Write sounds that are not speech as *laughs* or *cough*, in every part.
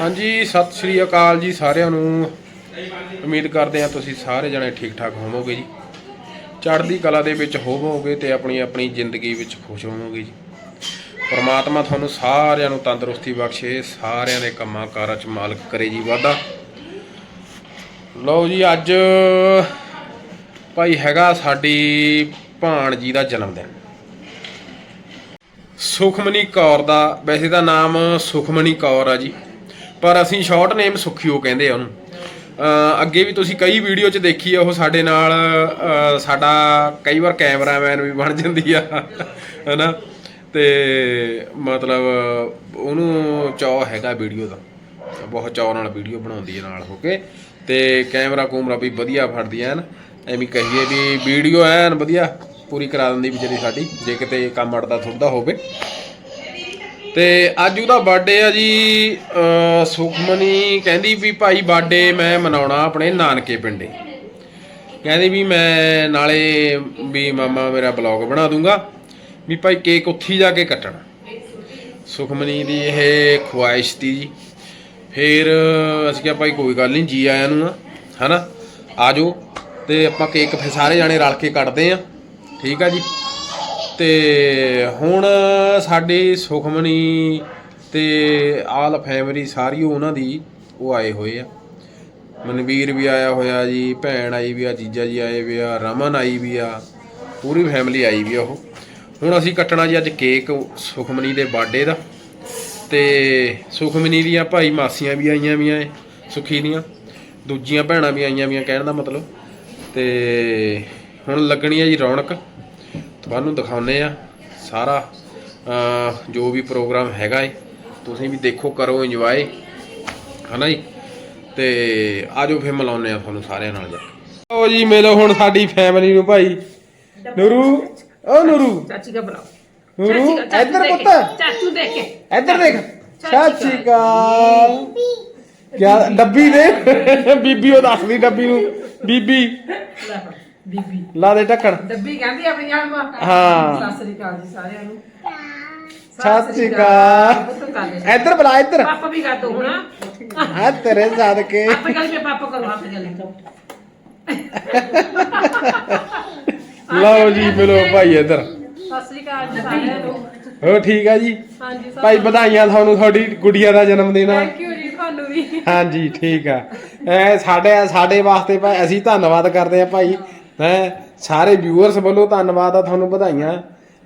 ਹਾਂਜੀ, ਸਤਿ ਸ਼੍ਰੀ ਅਕਾਲ ਜੀ ਸਾਰਿਆਂ ਨੂੰ। ਉਮੀਦ ਕਰਦੇ ਹਾਂ ਤੁਸੀਂ ਸਾਰੇ ਜਣੇ ਠੀਕ ਠਾਕ ਹੋਵੋਗੇ ਜੀ। ਚੜ੍ਹਦੀ ਕਲਾ ਦੇ ਵਿੱਚ ਹੋਵੋਗੇ ਤੇ ਆਪਣੀ ਆਪਣੀ ਜ਼ਿੰਦਗੀ ਵਿੱਚ ਖੁਸ਼ ਹੋਵੋਗੇ ਜੀ। ਪਰਮਾਤਮਾ ਤੁਹਾਨੂੰ ਸਾਰਿਆਂ ਨੂੰ ਤੰਦਰੁਸਤੀ ਬਖਸ਼ੇ, ਸਾਰਿਆਂ ਦੇ ਕੰਮਾਂ ਕਾਰਾਂ 'ਚ ਮਾਲਕ ਕਰੇ ਜੀ ਵਾਧਾ। ਲਓ ਜੀ, ਅੱਜ ਭਾਈ ਹੈਗਾ ਸਾਡੀ ਭਾਣ ਜੀ ਦਾ ਜਨਮ ਦਿਨ। ਸੁਖਮਨੀ ਕੌਰ ਦਾ, ਵੈਸੇ ਤਾਂ ਨਾਮ ਸੁਖਮਨੀ ਕੌਰ ਆ ਜੀ। ਪਰ ਅਸੀਂ ਸ਼ਾਰਟ ਨੇਮ ਸੁਖੀਓ ਕਹਿੰਦੇ ਆ ਉਹਨੂੰ। ਅੱਗੇ ਵੀ ਤੁਸੀਂ ਕਈ ਵੀਡੀਓ 'ਚ ਦੇਖੀ ਆ ਉਹ ਸਾਡੇ ਨਾਲ ਸਾਡਾ ਕਈ ਵਾਰ ਕੈਮਰਾਮੈਨ ਵੀ ਬਣ ਜਾਂਦੀ ਆ, ਹਨਾ? ਤੇ ਮਤਲਬ ਉਹਨੂੰ ਚਾਅ ਹੈਗਾ ਵੀਡੀਓ ਦਾ। ਬਹੁਤ ਚਾਅ ਨਾਲ ਵੀਡੀਓ ਬਣਾਉਂਦੀ ਹੈ ਨਾਲ ਹੋ ਕੇ। ਤੇ ਕੈਮਰਾ ਕੂਮਰਾ ਵੀ ਵਧੀਆ ਫੜਦੀ ਐਨ। ਐਵੇਂ ਕਹੀਏ ਵੀ ਵੀਡੀਓ ਐਨ ਵਧੀਆ, ਪੂਰੀ ਕਰਾ ਦਿੰਦੀ ਵਿਚਾਰੀ ਸਾਡੀ। ਜੇ ਕਿਤੇ ਕੰਮ ਅੜਦਾ ਥੁੱਟਦਾ ਹੋਵੇ। ਤੇ ਅੱਜ ਉਹਦਾ ਬਰਥਡੇ ਆ ਜੀ ਸੁਖਮਨੀ ਕਹਿੰਦੀ ਵੀ ਭਾਈ ਬਰਥਡੇ ਮੈਂ ਮਨਾਉਣਾ ਆਪਣੇ ਨਾਨਕੇ ਪਿੰਡੇ। ਕਹਿੰਦੀ ਵੀ ਮੈਂ ਨਾਲੇ ਵੀ ਮਾਮਾ ਮੇਰਾ ਬਲੌਗ ਬਣਾ ਦੂੰਗਾ ਵੀ ਭਾਈ ਕੇਕ ਉੱਥੇ ਜਾ ਕੇ ਕੱਟਣਾ। ਸੁਖਮਨੀ ਦੀ ਇਹ ਖੁਆਇਸ਼ ਤੀ ਜੀ। ਫਿਰ ਅਸੀਂ ਕਿਹਾ ਭਾਈ ਕੋਈ ਗੱਲ ਨਹੀਂ ਜੀ ਆਇਆਂ ਨੂੰ ਆ, ਹਨਾ? ਆ ਜਾਓ ਤੇ ਆਪਾਂ ਕੇਕ ਫਿਰ ਸਾਰੇ ਜਾਣੇ ਰਲ ਕੇ ਕੱਟਦੇ ਆ। ਠੀਕ ਆ ਜੀ? ਤੇ ਹੁਣ ਸਾਡੀ ਸੁਖਮਨੀ ਤੇ ਆਲ ਫੈਮਿਲੀ ਸਾਰੀ ਉਹਨਾਂ ਦੀ ਉਹ ਆਏ ਹੋਏ ਆ। ਮਨਵੀਰ ਵੀ ਆਇਆ ਹੋਇਆ ਜੀ, ਭੈਣ ਆਈ ਵੀ ਆ, ਜੀਜਾ ਜੀ ਆਏ ਵੀ ਆ, ਰਮਨ ਆਈ ਵੀ ਆ, ਪੂਰੀ ਫੈਮਿਲੀ ਆਈ ਵੀ ਆ ਉਹ। ਹੁਣ ਅਸੀਂ ਕੱਟਣਾ ਜੀ ਅੱਜ ਕੇਕ ਸੁਖਮਨੀ ਦੇ ਬਰਥਡੇ ਦਾ ਤੇ ਸੁਖਮਨੀ ਦੀਆਂ ਭਾਈ ਮਾਸੀਆਂ ਵੀ ਆਈਆਂ ਵੀ ਐ ਸੁਖੀ ਦੀਆਂ। ਦੂਜੀਆਂ ਭੈਣਾਂ ਵੀ ਆਈਆਂ ਵੀ ਕਹਿਣ ਦਾ ਮਤਲਬ। ਤੇ ਹੁਣ ਲੱਗਣੀ ਆ ਜੀ ਰੌਣਕ। ਤੁਹਾਨੂੰ ਦਿਖਾਉਨੇ ਆ ਸਾਰਾ ਜੋ ਵੀ ਪ੍ਰੋਗਰਾਮ ਹੈਗਾ ਏ। ਤੁਸੀਂ ਵੀ ਦੇਖੋ ਕਰੋ ਇੰਜੋਏ ਹਨਾ ਜੀ? ਤੇ ਆਜੋ ਫਿਰ ਮਿਲਾਉਨੇ ਆ ਤੁਹਾਨੂੰ ਸਾਰਿਆਂ ਨਾਲ ਜਾ ਓ ਜੀ ਮਿਲੋ ਹੁਣ ਸਾਡੀ ਫੈਮਿਲੀ ਨੂੰ ਭਾਈ। ਨੂਰੂ ਓ ਨੂਰੂ। ਚਾਚੀ ਦਾ ਬੁਲਾਓ। ਨੂਰੂ ਚਾਚੀ ਦਾ- ਚਾਚੂ ਇੱਧਰ ਪੁੱਤ। ਚਾਚੂ ਦੇਖ ਕੇ। ਇੱਧਰ ਦੇਖ। ਸ਼੍ਰੀ ਅਕਾਲ ਕਿਆ ਡੱਬੀ ਦੇ ਬੀਬੀ ਉਹ ਦੱਸਦੀ ਡੱਬੀ ਨੂੰ। ਬੀਬੀ। ਬੀਬੀ। ਲਾ ਦੇ ਢੱਕਣ। ਡੱਬੀ ਕਹਿੰਦੀ ਆਪਣੀ ਜਾਨ ਮਾ ਹਾਂ। ਸਤਿ ਸ੍ਰੀ ਅਕਾਲ ਜੀ ਸਾਰਿਆਂ ਨੂੰ। ਸਤਿ ਸ਼੍ਰੀ ਅਕਾਲ। ਪੁੱਤ ਇੱਧਰ ਬੁਲਾ ਇੱਧਰ। ਪਾਪਾ ਵੀ ਦੋ ਹੁਣ। ਆ ਤੇਰੇ ਸਦਕੇ। ਆਪੇ ਗੱਲ ਮੇ ਪਾਪਾ ਕਰੋ ਆਪੇ ਗੱਲ ਲਓ ਜੀ ਮਿਲੋ ਭਾਈ ਇੱਧਰ। ਸਤਿ ਸ੍ਰੀ ਅਕਾਲ ਜੀ ਸਾਰਿਆਂ ਨੂੰ। ਹੋ ਠੀਕ ਆ ਜੀ? ਹਾਂਜੀ ਭਾਈ ਵਧਾਈਆਂ ਤੁਹਾਨੂੰ ਤੁਹਾਡੀ ਗੁੱਡੀਆ ਦਾ ਜਨਮ ਦਿਨ। ਆ ਥੈਂਕ ਯੂ ਜੀ ਤੁਹਾਨੂੰ ਵੀ। ਹਾਂਜੀ ਠੀਕ ਆ। ਐ ਸਾਡੇ ਸਾਡੇ ਵਾਸਤੇ ਭਾਈ ਅਸੀਂ ਧੰਨਵਾਦ ਕਰਦੇ ਆ ਭਾਈ। ਹੈ? ਸਾਰੇ ਵਿਊਅਰਸ ਵੱਲੋਂ ਧੰਨਵਾਦ ਆ ਤੁਹਾਨੂੰ ਵਧਾਈਆਂ।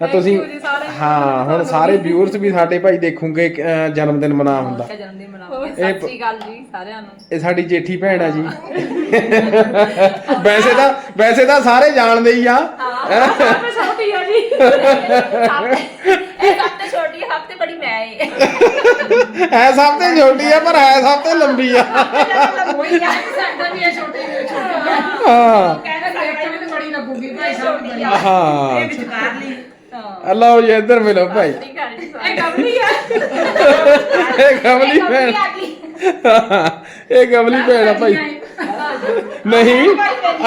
ਤਾਂ ਤੁਸੀਂ। ਹਾਂ ਹੁਣ ਸਾਰੇ ਵਿਊਅਰਸ ਵੀ ਸਾਡੇ ਭਾਈ ਦੇਖੂਗੇ ਜਨਮ ਦਿਨ ਮਨਾ ਹੁੰਦਾ। ਜਨਮ ਦਿਨ ਮਨਾਉਂਦੇ ਇਹ ਸਤਿ ਪ- ਸ਼੍ਰੀ ਅਕਾਲ ਜੀ ਸਾਰਿਆਂ ਨੂੰ। ਇਹ ਸਾਡੀ ਜੇਠੀ ਭੈਣ ਆ ਜੀ। ਵੈਸੇ ਤਾਂ ਵੈਸੇ ਤਾਂ ਸਾਰੇ ਜਾਣਦੇ ਹੀ ਆ। ਮੈਂ ਛੋਟੀ ਆ ਜੀ। ਇਹ ਸਭ ਤੋਂ ਛੋਟੀ ਹੈ ਸਭ ਤੋਂ ਬੜੀ ਮੈਂ ਹੈ ਹੈ ਸਭ ਤੋਂ ਛੋਟੀ ਆ ਪਰ ਹੈ ਸਭ ਤੋਂ ਲੰਬੀ ਆ। ਯਾਰ ਸਾਡਾ ਵੀ ਇਹ ਛੋਟੀ ਛੋਟੀ ਆ। ਹਾਂ ਕਹਿੰਦਾ ਦੇਖ ਕੇ ਵੀ ਬੜੀ ਲੱਗੂਗੀ ਭਾਈ ਸਾਹਿਬ ਬੜੀ ਹਾਂ। ਇਹ ਵਿਚਕਾਰ ਲਈ। ਹਾਂ। ਲਓ ਜੀ ਇੱਧਰ ਮਿਲੋ ਭਾਈ। ਇਹ ਗਮਲੀ ਆ। ਇਹ ਕਮਲੀ ਭੈਣ ਇਹ ਕਮਲੀ ਭੈਣ ਆ ਭਾਈ। ਨਹੀਂ।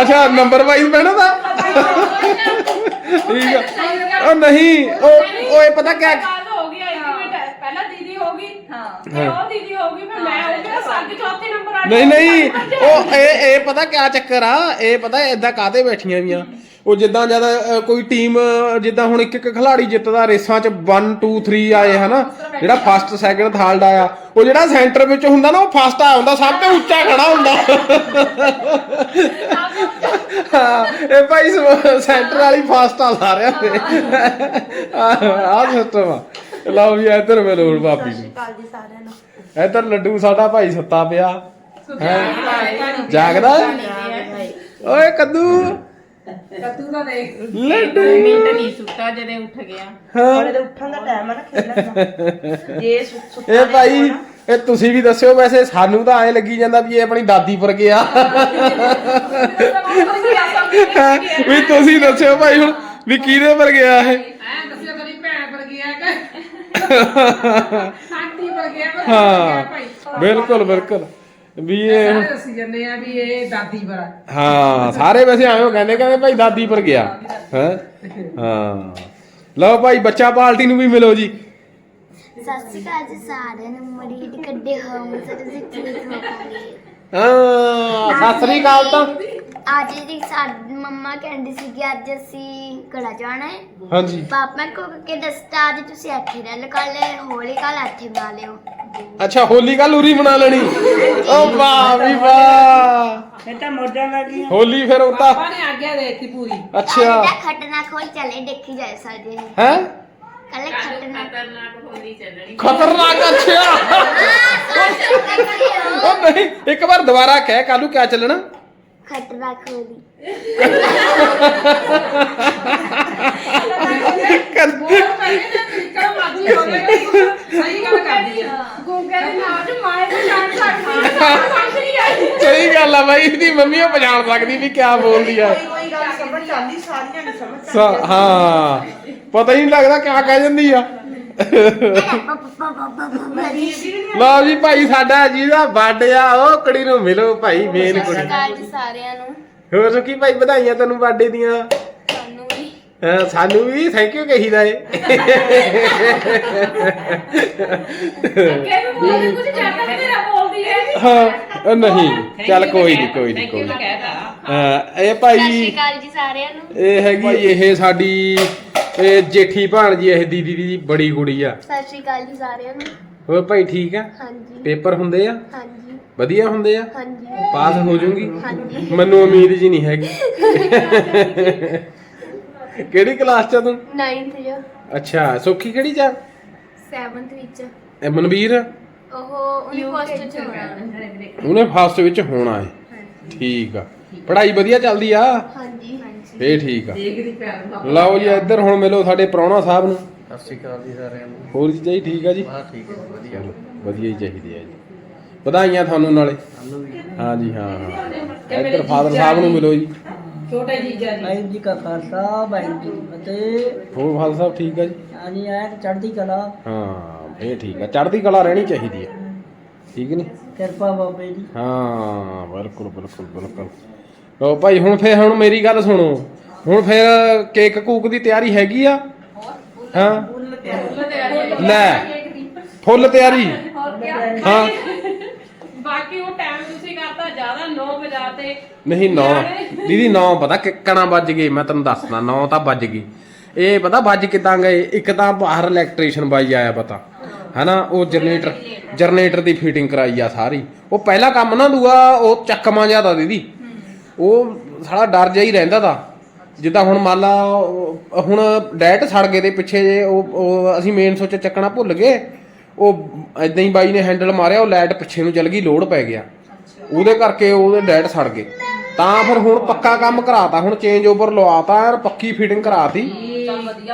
ਅੱਛਾ ਨੰਬਰ ਵਾਈਜ਼ ਭੈਣਾ ਦਾ ਠੀਕ ਆ। ਉਹ ਨਹੀਂ ਉਹ ਓਏ ਪਤਾ ਕਿਆ ਗੱਲ ਹੋ ਗਈ ਐਸਟੀਮੇਟ ਪਹਿਲਾਂ ਦੀਦੀ ਹੋ। ਗਈ ਹਾਂ। ਫਿਰ ਉਹ ਦੀਦੀ ਹੋ ਗਈ ਫਿਰ ਮੈਂ ਹੋ। ਗਿਆ ਸੰਗ ਚੌਥੇ ਨੰਬਰ ਆ ਨਹੀਂ ਨਹੀਂ ਉਹ ਇਹ ਇਹ ਪਤਾ ਕਿਆ ਚੱਕਰ ਆ? ਇਹ ਪਤਾ ਇਦਾਂ ਕਾਤੇ ਬੈਠੀਆਂ ਵੀਆਂ? ਉਹ ਜਿੱਦਾਂ ਜਦ ਅ, ਕੋਈ ਟੀਮ ਜਿੱਦਾਂ ਹੁਣ ਇੱਕ ਇੱਕ ਖਿਲਾੜੀ ਜਿੱਤਦਾ ਰੇਸਾਂ ਚ 1 2 3 ਆਏ ਹਨਾ? ਜਿਹੜਾ ਫਸਟ ਸੈਕੰਡ ਥਰਡ ਆਇਆ ਉਹ ਜਿਹੜਾ ਸੈਂਟਰ ਵਿੱਚ ਹੁੰਦਾ ਨਾ ਉਹ ਫਸਟ ਆ ਹੁੰਦਾ ਸਭ ਤੋਂ ਉੱਚਾ ਖੜਾ ਹੁੰਦਾ। ਹਾਂ ਇਹ ਭਾਈ ਸੈਂਟਰ ਵਾਲੀ ਫਸਟ ਆ ਸਾਰਿਆਂ ਦੇ। ਆਹ ਸਿਸਟਮ ਆ। ਲਓ ਵੀ ਇੱਧਰ ਮਿਲੋ ਭਾਬੀ ਨੂੰ ਅਕਾਲ ਜੀ ਸਾਰਿਆਂ ਨੂੰ। ਇੱਧਰ ਲੱਡੂ ਸਾਡਾ ਭਾਈ ਸੁੱਤਾ ਪਿਆ। ਹੈ? ਜਾਗਦਾ? ਓਏ ਕੱਦੂ। ਕੱਦੂ ਦਾ। ਦੇਖ ਲੱਡੂ। ਮਿੰਟ ਨਹੀਂ ਸੁੱਤਾ ਜਦੇ ਉੱਠ ਗਿਆ। ਹਾਂ। ਤੇ ਉੱਠਣ ਦਾ ਟਾਈਮ ਆ ਨਾ ਖੇਲਣ ਦਾ। ਜੇ ਸੁ- ਸੁੱਤਾ ਇਹ ਭਾਈ ਇਹ ਤੁਸੀਂ ਵੀ ਦੱਸਿਓ ਵੈਸੇ ਸਾਨੂੰ ਤਾਂ ਐ ਲੱਗੀ ਜਾਂਦਾ ਵੀ ਇਹ ਆਪਣੀ ਦਾਦੀ ਪਰ ਗਿਆ ਵੀ ਤੁਸੀਂ ਦੱਸਿਓ ਭਾਈ ਹੁਣ ਵੀ ਕਿਹਦੇ ਪਰ ਗਿਆ ਇਹ? ਐ ਦੱਸਿਓ ਕਦੀ ਭੈਣ ਪਰ ਗਿਆ ਕਿ ਗਿਆ ਹਾਂ ਭਾਈ। ਬਿਲਕੁਲ ਬਿਲਕੁਲ। ਵੀ ਇਹ ਸਾਰੇ ਦੱਸੀ ਜਾਂਦੇ ਆ ਵੀ ਇਹ ਦਾਦੀ ਪਰ ਆ। ਹਾਂ ਸਾਰੇ ਵੈਸੇ ਆਇਓ ਕਹਿੰਦੇ ਕਹਿੰਦੇ ਭਾਈ ਦਾਦੀ ਪਰ ਗਿਆ। ਹੈ? ਹਾਂ। ਲਓ ਭਾਈ ਬੱਚਾ ਪਾਰਟੀ ਨੂੰ ਵੀ ਮਿਲੋ ਜੀ। ਸਤਿ ਸ਼੍ਰੀ ਅਕਾਲ ਜੀ ਸਾਰਿਆਂ ਨੂੰ। ਮਰੀਦ ਕੱਢੇ ਹੋਮ ਸਰ ਤੁਸੀਂ ਠੀਕ ਹੋਵੋਗੇ ਹਾਂ ਸਤਿ ਸ੍ਰੀ ਅਕਾਲ ਤਾਂ। ਅੱਜ ਦੀ ਸਾਡੀ ਮੰਮਾ ਕਹਿੰਦੀ ਸੀ ਕਿ ਅੱਜ ਅਸੀਂ ਘੜਾ ਜਾਣਾ ਹੈ। ਹਾਂਜੀ। ਪਾਪਾ ਕੋ ਕਿ ਦਸਤਾ ਅੱਜ ਤੁਸੀਂ ਇੱਥੇ ਰਹਿ ਕੱਲ ਹੋਲੀ ਕੱਲ ਇੱਥੇ ਬਣਾ ਲਿਓ। ਅੱਛਾ ਹੋਲੀ ਕੱਲ ਉਰੀ ਮਨਾ ਲੈਣੀ। ਓ ਵਾਹ ਵੀ ਵਾਹ। ਇਹ ਤਾਂ ਮੋਢਿਆਂ ਲੱਗੀ ਹੋਲੀ ਫਿਰ ਉਹ ਤਾਂ ਪਾਪਾ ਨੇ ਆਗਿਆ ਦੇ ਦਿੱਤੀ ਪੂਰੀ। ਅੱਛਾ। ਅੱਜ ਦਾ ਖਟਨਾ ਖੋਲ ਚਲੇ ਦੇਖੀ ਜਾ ਸਕਦੇ ਹੈ? ਹੈ ਕੱਲ ਖਟਨਾ ਖਤਰਨਾਕ ਹੋਲੀ ਚੱਲਣੀ। ਖਤਰਨਾਕ ਅੱਛਾ। ਨਹੀਂ ਇੱਕ ਵਾਰ ਦੁਬਾਰਾ ਕਹਿ ਕਾਲੂ ਕਿਆ ਚੱਲਣਾ? ਖਟਨਾ ਖੋਲੀ ਬਹੁਤ ਪਹਿਲੇ ਤਾਂ ਤਰੀਕਾ ਮਰਜ਼ੀ ਹੋ ਗਿਆ ਸਹੀ ਗੱਲ ਕਰਦੀ ਆ। ਗੂਗੇ ਦੇ ਨਾਲ ਚ ਮਾਏ ਨੂੰ ਜਾਣ ਸਕਦੀ ਸਮਝ ਨਹੀਂ ਆਈ। ਸਹੀ ਗੱਲ ਆ ਬਾਈ ਇਹਦੀ ਮੰਮੀ ਉਹ ਪਛਾਣ ਸਕਦੀ ਵੀ ਕਿਆ ਬੋਲਦੀ ਆ। ਕੋਈ ਕੋਈ ਗੱਲ ਸਮਝ ਆਉਂਦੀ ਸਾਰੀਆਂ ਨਹੀਂ ਸਮਝ ਸ- ਹਾਂ ਪਤਾ ਹੀ ਨਹੀਂ ਲੱਗਦਾ ਕਿਆ ਕਹਿ ਜਾਂਦੀ ਆ। ਲਓ ਜੀ ਭਾਈ ਸਾਡਾ ਜਿਹਦਾ ਬਰਥਡੇ ਆ ਉਹ ਕੁੜੀ ਨੂੰ ਮਿਲੋ ਭਾਈ ਮੇਨ ਕੁੜੀ। ਜੀ ਸਾਰਿਆਂ ਨੂੰ। ਹੋਰ ਸੁਖੀ ਭਾਈ ਵਧਾਈਆਂ ਤੈਨੂੰ ਬਰਥਡੇ ਦੀਆਂ। ਤੁਹਾਨੂੰ ਵੀ। ਹਾਂ, ਸਾਨੂੰ ਵੀ ਥੈਂਕ ਯੂ ਕਹੀਦਾ ਏ। ਬੋਲਦੀ ਕੁਝ ਬੋਲਦੀ ਹੈ ਹਾਂ ਉਹ ਨਹੀਂ ਚੱਲ ਕੋਈ ਨਹੀਂ ਕੋਈ ਨਹੀਂ ਕੋਈ ਨੀ। ਹਾਂ, ਇਹ ਭਾਈ ਅਕਾਲ ਜੀ ਸਾਰਿਆਂ ਨੂੰ। ਇਹ ਹੈਗੀ ਇਹ ਸਾਡੀ ਇਹ ਜੇਠੀ ਭਾਣਜੀ ਇਹ ਦੀਦੀ ਦੀ ਬੜੀ ਕੁੜੀ ਆ। ਸਤਿ ਸ਼੍ਰੀ ਅਕਾਲ ਜੀ ਸਾਰਿਆਂ ਨੂੰ। ਹੋਰ ਭਾਈ ਠੀਕ ਆ? ਹਾਂਜੀ। ਪੇਪਰ ਹੁੰਦੇ ਆ? ਹਾਂਜੀ। ਵਧੀਆ ਹੁੰਦੇ ਆ? ਹਾਂਜੀ। ਪਾਸ ਹੋ ਜਾਊਂਗੀ? ਹਾਂਜੀ। ਮੈਨੂੰ ਉਮੀਦ ਜੀ ਨਹੀਂ ਹੈਗੀ। ਕਿਹੜੀ ਕਲਾਸ ਚ ਆ ਤੂੰ? 9th ਜੋ ਅੱਛਾ ਸੁੱਖੀ ਕਿਹੜੀ ਚ ਆ? 7th ਵਿੱਚ। ਇਹ ਮਨਵੀਰ? ਉਹ ਉਹਨੇ ਫਸਟ ਚ ਹੋਣਾ। ਉਹਨੇ ਫਸਟ ਵਿੱਚ ਹੋਣਾ ਹੈ। ਠੀਕ ਆ। ਪੜ੍ਹਾਈ ਵਧੀਆ ਚੱਲਦੀ ਆ? ਹਾਂਜੀ। ਫੇਰ ਠੀਕ ਆ। ਦੇਖਦੀ ਲਓ ਜੀ ਇੱਧਰ ਹੁਣ ਮਿਲੋ ਸਾਡੇ ਪ੍ਰਾਹੁਣਾ ਸਾਹਿਬ ਨੂੰ। ਸਤਿ ਸ਼੍ਰੀ ਅਕਾਲ ਜੀ ਸਾਰਿਆਂ ਨੂੰ। ਹੋਰ ਜੀ ਜੀ ਠੀਕ ਆ ਜੀ? ਹਾਂ ਠੀਕ ਹੈ ਜੀ, ਵਧੀਆ। ਚਲੋ ਵਧੀਆ ਹੀ ਚਾਹੀਦੀ ਹੈ ਜੀ। ਵਧਾਈਆਂ ਤੁਹਾਨੂੰ ਨਾਲੇ। ਸਾਨੂੰ ਵੀ। ਹਾਂ ਜੀ ਹਾਂ ਹਾਂ। ਇੱਧਰ ਫਾਦਰ ਸਾਹਿਬ ਨੂੰ ਮਿਲੋ ਜੀ। ਛੋਟੇ ਜੀਜਾ ਜੀ। ਵਾਹਿਗੁਰੂ ਜੀ ਕਾ ਖਾਲਸਾ ਵਾਹਿਗੁਰੂ ਜੀ ਕੀ ਫਤਿਹ। ਹੋਰ ਫਾਦਰ ਸਾਹਿਬ ਠੀਕ ਆ ਜੀ? ਆਨੀ ਆਇਆ ਚੜ੍ਹਦੀ ਕਲਾ। ਹਾਂ ਫੇਰ ਠੀਕ ਆ। ਚੜ੍ਹਦੀ ਕਲਾ ਰਹਿਣੀ ਚਾਹੀਦੀ ਹੈ ਠੀਕ ਨਹੀਂ ਕਿਰਪਾ ਬਾਬੇ ਦੀ। ਹਾਂ ਬਿਲਕੁਲ ਬਿਲਕੁਲ ਬਿਲਕੁਲ। ਲੋ ਭਾਈ ਹੁਣ ਫੇਰ ਹੁਣ ਮੇਰੀ ਗੱਲ ਸੁਣੋ। ਹੁਣ ਫੇਰ ਕੇਕ ਕੂਕ ਦੀ ਤਿਆਰੀ ਹੈਗੀ ਆ? ਹਾਂ? ਲੈ ਫੁੱਲ ਤਿਆਰੀ। ਹਾਂ। ਬਾਕੀ ਉਹ ਟਾਈਮ ਤੁਸੀਂ ਕਰਤਾ ਜ਼ਿਆਦਾ 9 ਵਜਾ ਤੇ। ਨਹੀਂ 9 ਦੀਦੀ 9 ਪਤਾ ਕਿੱਕਣਾ ਵੱਜ ਗਏ। ਮੈਂ ਤੈਨੂੰ ਦੱਸਦਾ 9 ਤਾਂ ਵੱਜ ਗਈ ਇਹ ਪਤਾ ਵੱਜ ਕਿਦਾਂ ਗਏ? ਇੱਕ ਤਾਂ ਬਾਹਰ ਇਲੈਕਟ੍ਰੀਸ਼ੀਅਨ ਬਾਈ ਆਇਆ ਪਤਾ। ਹਨਾ? ਉਹ ਜਨਰੇਟਰ ਜਨਰੇਟਰ ਦੀ ਫਿਟਿੰਗ ਕਰਾਈ ਆ ਸਾਰੀ। ਉਹ ਪਹਿਲਾ ਕੰਮ ਨਾ ਦੂਆ ਉਹ ਚੱਕਮਾ ਜ਼ਿਆਦਾ ਦੀਦੀ। ਉਹ ਸਾਲਾ ਡਰ ਜਿਹਾ ਹੀ ਰਹਿੰਦਾ ਤਾ। ਜਿੱਦਾਂ ਹੁਣ ਮੰਨ ਲਾ ਉਹ- ਹੁਣ ਡੈਟ ਸੜ ਗਏ ਦੇ ਪਿੱਛੇ ਜੇ ਉਹ ਉਹ ਅਸੀਂ ਮੇਨ ਸੁੱਚ ਚੱਕਣਾ ਭੁੱਲ ਗਏ। ਉਹ ਐਦਾਂ ਹੀ ਬਾਈ ਨੇ ਹੈਂਡਲ ਮਾਰਿਆ ਉਹ ਲਾਈਟ ਪਿੱਛੇ ਨੂੰ ਚਲ ਗਈ ਲੋਡ ਪੈ ਗਿਆ। ਉਹਦੇ ਕਰਕੇ ਉਹਦੇ ਡੈਟ ਸੜ ਗਏ। ਤਾਂ ਫਿਰ ਹੁਣ ਪੱਕਾ ਕੰਮ ਕਰਾਤਾ ਹੁਣ ਚੇਂਜ ਓਵਰ ਲਵਾਤਾ ਯਾਰ ਪੱਕੀ ਫਿਟਿੰਗ ਕਰਾਤੀ।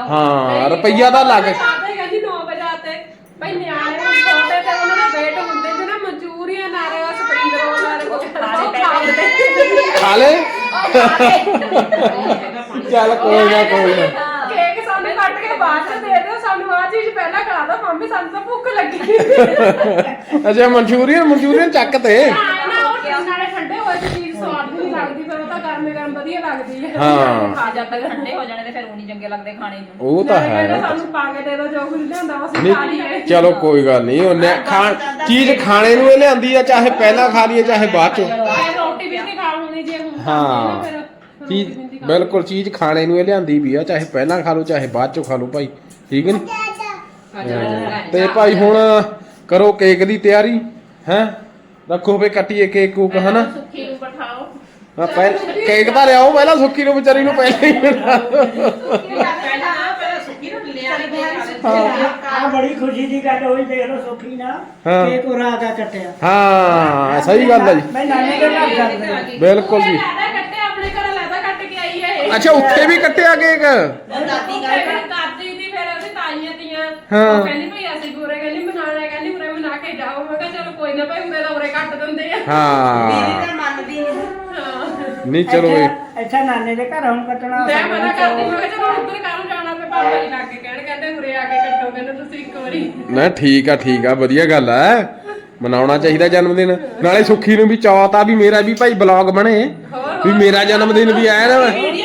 ਹਾਂ ਰੁਪਈਆ ਦਾ ਲੱਗ ਸਾਡੇ ਕਹਿੰਦੀ 9 ਵਜਾ ਤੇ। ਭਾਈ ਨਿਆਣੇ ਨੂੰ ਛੋਟੇ ਤੇ ਉਹਨਾਂ ਦੇ ਵੇਟ ਹੁੰਦੇ ਨੇ ਨਾ ਮਨਚੂਰੀਅਨ ਆ ਰਿਹਾ ਸਪਰਿੰਗ ਰੋਲ ਆ ਰਿਹਾ ਕੁਝ ਖਾ ਲੈ ਚੱਲ ਕੋਈ ਨਾ ਕੋਈ ਨਾ। ਕੇਕ ਸਾਨੂੰ ਕੱਟ ਕੇ ਬਾਅਦ ਚ ਦੇ ਦਿਓ ਸਾਨੂੰ ਆ ਚੀਜ਼ ਪਹਿਲਾਂ ਖਾ ਦੋ ਮੰਮੀ ਸਾਨੂੰ ਤਾਂ ਭੁੱਖ ਲੱਗੀ। ਅੱਛਾ ਮਨਚੂਰੀਅਨ ਮਨਚੂਰੀਅਨ ਚੱਕ ਤੇ। ਆਏ ਨਾ ਉਹ ਨਾਲੇ ਠੰਡੇ ਹੋਏ ਚੀਜ਼ ਸਵਾਦ ਵੀ ਨਹੀਂ ਲੱਗਦੀ ਪਰ ਉਹ ਤਾਂ ਗਰਮ ਗਰਮ ਵਧੀਆ ਲੱਗਦੀ ਹੈ। ਹਾਂ। ਖਾ ਜਦ ਤੱਕ ਠੰਡੇ ਹੋ ਜਾਣੇ ਤੇ ਫਿਰ ਉਹ ਨਹੀਂ ਚੰਗੇ ਲੱਗਦੇ ਖਾਣੇ ਨੂੰ। ਉਹ ਤਾਂ ਨਾਲੇ ਕਹਿੰਦੇ ਹੈ। ਸਾਨੂੰ ਪਾ ਕੇ ਦੇ ਦਿਓ ਜੋ ਕੁਝ ਲਿਆਂਦਾ ਉਹ ਅਸੀਂ ਖਾ ਲਈਏ। ਨਹੀਂ ਚਲੋ ਕੋਈ ਗੱਲ ਨਹੀਂ ਉਹ ਨਿਆ- ਖਾਣ ਚੀਜ਼ ਖਾਣੇ ਨੂੰ ਇਹ ਲਿਆਂਦੀ ਆ ਚਾਹੇ ਪਹਿਲਾਂ ਖਾ ਲਈਏ ਚਾਹੇ ਬਾਅਦ ਚ। ਰੋਟੀ ਵੀ ਨਹੀਂ ਖਾ ਹੋਣੀ ਜੇ ਹੁਣ ਹਾਂ। ਚੀਜ਼ ਬਿਲਕੁਲ ਚੀਜ਼ ਖਾਣੇ ਨੂੰ ਇਹ ਲਿਆਂਦੀ ਵੀ ਆ ਚਾਹੇ ਪਹਿਲਾਂ ਖਾ ਲਓ ਚਾਹੇ ਬਾਅਦ ਚ ਖਾ ਲਓ ਭਾਈ। ਠੀਕ ਨੀ? ਤੇ ਭਾਈ ਹੁਣ ਕਰੋ ਕੇਕ ਦੀ ਤਿਆਰੀ ਹੈ? ਰੱਖੋ ਫੇ ਕੱਟੀਏ ਕੇਕ ਕੂਕ ਹਨਾ? ਹਾਂ, ਪਹਿਲ ਕੇਕ ਤਾਂ ਲਿਆਓ ਪਹਿਲਾਂ ਸੁੱਕੀ ਨੂੰ ਵਿਚਾਰੀ ਨੂੰ ਪਹਿਲਾਂ ਹੀ। ਆ ਬੜੀ ਖੁਸ਼ੀ ਦੀ ਗੱਲ ਹੋਈ ਦੇਖ ਲਓ ਸੁਖੀ ਨਾ ਹਾਂ। ਕੇਕ ਕੇ ਕੱਟਿਆ। ਹਾਂ ਸਹੀ ਗੱਲ ਹੈ ਜੀ। ਮੈਂ ਨਾਨੀ ਦੇ ਘਰ ਜਾਂਦਾ ਬਿਲਕੁਲ ਜੀ। ਲੈਦਾ ਕੱਟੇ ਆਪਣੇ ਘਰ ਲੈਦਾ ਕੱਟ ਕੇ ਆਈ ਹੈ ਇਹ। ਅੱਛਾ ਉੱਥੇ ਵੀ ਕੱਟਿਆ ਕੇਕ? ਦਾਦੀ ਦਾਦੀ ਦੀ ਫਿਰ ਉਹਦੀ ਤਾਈਆਂ ਤੀਆਂ। ਹਾਂ। ਉਹ ਕਹਿੰਦੀ ਭਈ ਅਸੀਂ ਪੂਰੇ ਕਹਿੰਦੀ ਹੈ ਕਹਿੰਦੀ ਪੂਰੇ ਬਣਾ ਕੇ ਜਾਓ। ਮੈਂ ਕਿਹਾ ਚਲੋ ਕੋਈ ਨਾ ਭਾਈ ਉਰੇ ਕੱਟ ਦਿੰਦੇ ਆ। ਹਾਂ। ਤਾਂ ਮੰਨਦੀ ਨਹੀਂ ਚਲੋ ਇਹ ਇੱਥੇ ਇੱਥੇ ਨਾਨੇ ਦੇ ਘਰ ਹੁਣ ਕੱਟਣਾ ਮੈਂ ਮਨਾ ਕਰਦੀ ਮੈਂ ਕਿਹਾ ਚਲੋ ਉੱਧਰ ਕਾਹਨੂੰ ਜਾਣਾ ਤੇ ਪਾਪਾ ਜੀ ਲੱਗ ਕੇ ਕਹਿਣ ਕਹਿੰਦੇ ਉਰੇ ਆ ਕੇ ਕੱਟੋ ਕਹਿੰਦੇ ਤੁਸੀਂ ਇੱਕ ਵਾਰੀ। ਨਾ ਠੀਕ ਆ ਠੀਕ ਆ ਵਧੀਆ ਗੱਲ ਆ। ਮਨਾਉਣਾ ਚਾਹੀਦਾ ਜਨਮ ਦਿਨ। ਨਾਲੇ ਸੁੱਖੀ ਨੂੰ ਵੀ ਚਾਹਤ ਆ ਵੀ ਮੇਰਾ ਵੀ ਭਾਈ ਬਲੌਗ ਬਣੇ। ਵੀ ਮੇਰਾ ਜਨਮ ਦਿਨ ਵੀ ਆਇਆ ਨਾ। ਉਹਦੀ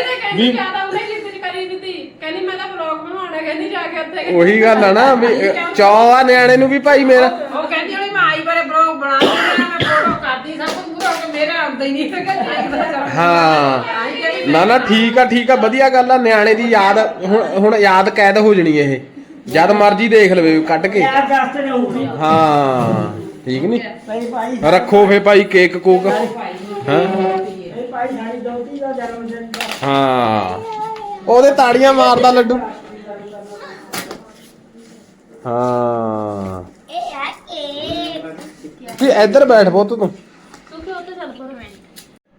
ਤੇ ਕਹਿੰਦੀ ਜ਼ਿਆਦਾ ਉਹਨੇ ਜਿੱਦ ਕਰੀ ਦਿੱਤੀ ਕਹਿੰਦੀ ਮੈਂ ਤਾਂ ਵਲੌਗ ਬਣਾਉਣਾ ਕਹਿੰਦੀ ਜਾ ਕੇ ਉੱਥੇ ਉਹੀ ਗੱਲ ਆ ਨਾ ਵੀ ਚੌ ਆ ਨਿਆਣੇ ਨੂੰ ਵੀ ਭਾਈ ਮੇਰਾ ਉਹ ਕਹਿੰਦੀ ਹੋਣੀ ਮੈਂ ਆਈ ਬਾਰੇ ਬਲੌਗ ਬਣਾ ਲਿਆ ਮੈਂ ਫੋਟੋ ਕਰਦੀ ਸਭ ਕੁਝ ਪੂਰਾ ਹੋ ਕੇ ਮੇਰਾ ਆਉਂਦਾ ਹੀ। ਨਹੀਂ ਹੈਗਾ ਹਾਂ। ਨਾ ਨਾ ਠੀਕ ਆ ਠੀਕ ਆ ਵਧੀਆ ਗੱਲ ਆ ਨਿਆਣੇ ਦੀ ਯਾਦ ਹੁਣ ਹੁਣ ਯਾਦ ਕੈਦ ਹੋ ਜਣੀ ਇਹ। ਜਦ ਮਰਜ਼ੀ ਦੇਖ ਲਵੇ ਕੱਢ ਕੇ। ਯਾਰ ਦਸਤ ਰਹੂਗੀ ਹਾਂ ਠੀਕ ਨਹੀਂ ਭਾਈ ਭਾਈ। ਰੱਖੋ ਫੇ ਭਾਈ ਕੇਕ ਕੂਕ। ਹਾਂ? ਇਹ ਭਾਈ ਸਾਡੀ ਦੋਤੀ ਦਾ ਜਨਮ ਦਿਨ ਦਾ। ਹਾਂ। ਉਹਦੇ ਤਾੜੀਆਂ ਮਾਰਦਾ ਲੱਡੂ। ਹਾਂ। ਇਹ ਆ ਕੇਕ। ਤੂੰ ਇੱਧਰ ਬੈਠ ਪੁੱਤ ਤੂੰ।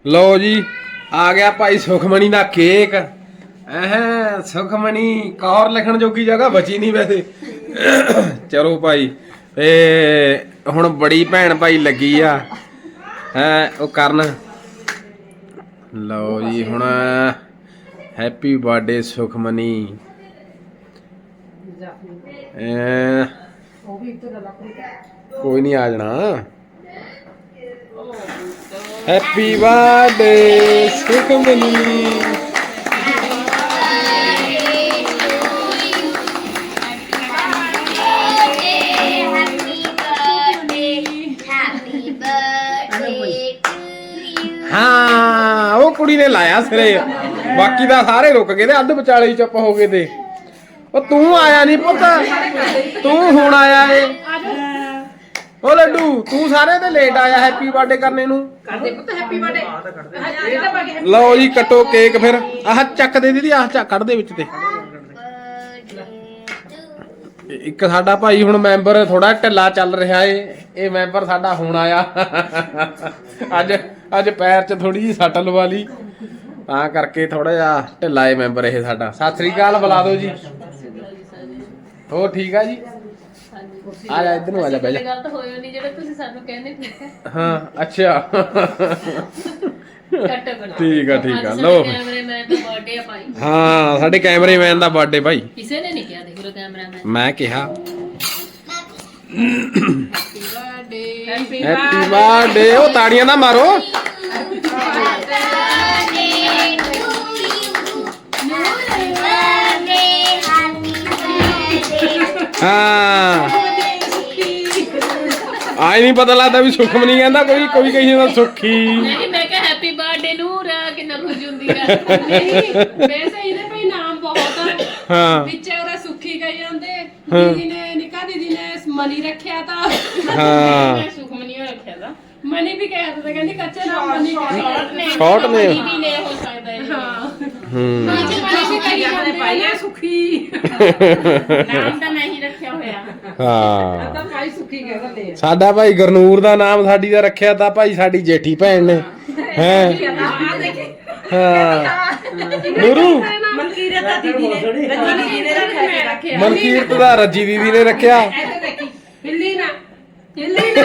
ਲਓ ਜੀ ਆ ਗਿਆ ਭਾਈ ਸੁਖਮਣੀ ਦਾ ਕੇਕ। ਐਹ ਸੁਖਮਣੀ ਕੌਰ ਲਿਖਣ ਜੋਗੀ ਜਗ੍ਹਾ ਬਚੀ ਨਹੀਂ ਵੈਸੇ। ਚਲੋ ਭਾਈ ਏ ਹੁਣ ਬੜੀ ਭੈਣ ਭਾਈ ਲੱਗੀ ਆ। ਹੈ ਉਹ ਕਰਨ। ਲਓ ਜੀ ਹੁਣ ਹੈਪੀ ਬਰਥਡੇ ਸੁਖਮਣੀ ਐ। ਕੋਈ ਨਹੀਂ ਆ ਜਾਣਾ। ਹੈਪੀ ਬਰਥਡੇ ਸੁਖਮਨੀ ਹਾਂ, ਉਹ ਕੁੜੀ ਨੇ ਲਾਇਆ ਸਿਰੇ। ਬਾਕੀ ਦਾ ਸਾਰੇ ਰੁਕ ਗਏ ਤੇ ਅੱਧ ਵਿਚਾਲੇ ਹੀ ਚੁੱਪ ਹੋ ਗਏ ਤੇ। ਉਹ ਤੂੰ ਆਇਆ ਨਹੀਂ ਪੁੱਤ। ਤੂੰ ਹੁਣ ਆਇਆ ਏ। ਉਹ ਲੱਡੂ ਤੂੰ ਸਾਰੇ ਤੇ ਲੇਟ ਆਇਆ ਹੈਪੀ ਬਰਥਡੇ ਕਰਨੇ ਨੂੰ। ਕਰਦੇ ਪੁੱਤ ਹੈਪੀ ਬਰਥਡੇ ਇਹ ਤਾਂ ਬਾਕੀ ਲਓ ਜੀ ਕੱਟੋ ਕੇਕ ਫਿਰ। ਆਹ ਚੱਕ ਦੇ ਦੀਦੀ ਆਹ ਚੱਕ ਕੱਢ ਦੇ ਵਿੱਚ ਤੇ। ਇੱਕ ਸਾਡਾ ਭਾਈ ਹੁਣ ਮੈਂਬਰ ਥੋੜਾ ਢਿੱਲਾ ਚੱਲ ਰਿਹਾ ਏ। ਇਹ ਮੈਂਬਰ ਸਾਡਾ ਹੁਣ ਆਇਆ। ਅੱਜ ਅੱਜ ਪੈਰ 'ਚ ਥੋੜੀ ਜੀ ਸੱਟ ਲਵਾ ਲਈ। ਤਾਂ ਕਰਕੇ ਥੋੜਾ ਜਿਹਾ ਢਿੱਲਾ ਏ ਮੈਂਬਰ ਇਹ ਸਾਡਾ। ਸਤਿ ਸ੍ਰੀ ਅਕਾਲ ਬੁਲਾ ਦਿਓ ਜੀ। ਹੋਰ ਠੀਕ ਆ ਜੀ? ਆ ਜਾ ਇੱਧਰ ਨੂੰ ਆ ਜਾ ਬਹਿ ਜਾ। ਗੱਲ ਤਾਂ ਹੋਇਓ ਨਹੀਂ ਜਿਹੜਾ ਤੁਸੀਂ ਸਾਨੂੰ ਕਹਿੰਦੇ ਠੀਕ ਹੈ ਹਾਂ ਅੱਛਾ। ਕੱਟੋ ਠੀਕ ਆ ਠੀਕ ਆ। ਲਓ। ਕੈਮਰਾਮੈਨ ਦਾ ਬਰਥਡੇ ਆ ਭਾਈ। ਹਾਂ ਸਾਡੇ ਕੈਮਰੇਮੈਨ ਦਾ ਬਰਥਡੇ ਭਾਈ। ਕਿਸੇ ਨੇ ਨਹੀਂ ਕਿਹਾ ਦੇਖ ਲੋ ਕੈਮਰਾਮੈਨ। ਮੈਂ ਕਿਹਾ ਹੈਪੀ ਹੈਪੀ ਬਰਥਡੇ ਉਹ ਤਾੜੀਆਂ ਨਾ ਮਾਰੋ। ਹਾਂ। ਆਈ ਨਹੀਂ ਪਤਾ ਲੱਗਦਾ ਵੀ ਸੁਖਮਨੀ ਕਹਿੰਦਾ ਕੋਈ ਕੋਈ ਕਹੀ ਜਾਂਦਾ ਸੁਖੀ। ਨਹੀਂ ਮੈਂ ਕਿਹਾ ਹੈਪੀ ਬਰਥਡੇ ਨੂਰ ਕਿੰਨਾ ਖੁਸ਼ ਹੁੰਦੀ ਆ। ਨਹੀਂ ਵੈਸੇ ਇਹਦੇ ਭਈ ਨਾਮ ਬਹੁਤ ਆ। ਹਾਂ। ਵਿੱਚ ਉਹਦਾ ਸੁੱਖੀ ਕਹੀ ਜਾਂਦੇ ਹਾਂ। ਦੀਦੀ ਨੇ ਨਿਕਾ ਦੀਦੀ ਨੇ ਮਨੀ ਰੱਖਿਆ ਤਾਂ। ਹਾਂ। ਮੈਂ ਸੁਖਮਨੀ ਰੱਖਿਆ ਦਾ ਮਨੀ ਵੀ ਕਹਿਆ ਤਾਂ ਕਹਿੰਦੀ ਕੱਚੇ ਨਾਮ ਮਨੀ ਕਹਿੰਦੀ Short name। ਵੀ ਨੇ ਹੋ ਸਕਦਾ ਹੈ। ਹਾਂ। ਹੂੰ ਮਨੀ ਵੀ ਕਹੀ ਜਾਂਦੇ ਭਾਈ ਇਹ ਸੁੱਖੀ। ਨਾਮ ਤਾਂ ਮੈਂ ਹੀ ਰੱਖਿਆ ਹੋਇਆ। ਹਾਂ। ਤਾਂ ਭਾਈ ਸੁੱਖੀ ਕਹਿੰਦਾ ਤੇ ਸਾਡਾ ਭਾਈ ਗਰਨੂਰ ਦਾ ਨਾਮ ਸਾਡੀ ਦਾ ਰੱਖਿਆ ਤਾਂ ਭਾਈ ਸਾਡੀ ਜੇਠੀ ਭੈਣ ਨੇ। ਹੈ। ਹਾਂ। ਨੂਰੂ। ਮਨਕੀਰਤ ਦਾ ਦੀਦੀ ਨੇ। ਰੱਜੀ ਨੇ। ਰੱਖਿਆ ਮਨਕੀਰਤ ਦਾ ਰੱਜੀ ਦੀਦੀ ਨੇ ਰੱਖਿਆ। ਹਿੱਲੀ ਨਾ ਹਿੱਲੀ ਨਾ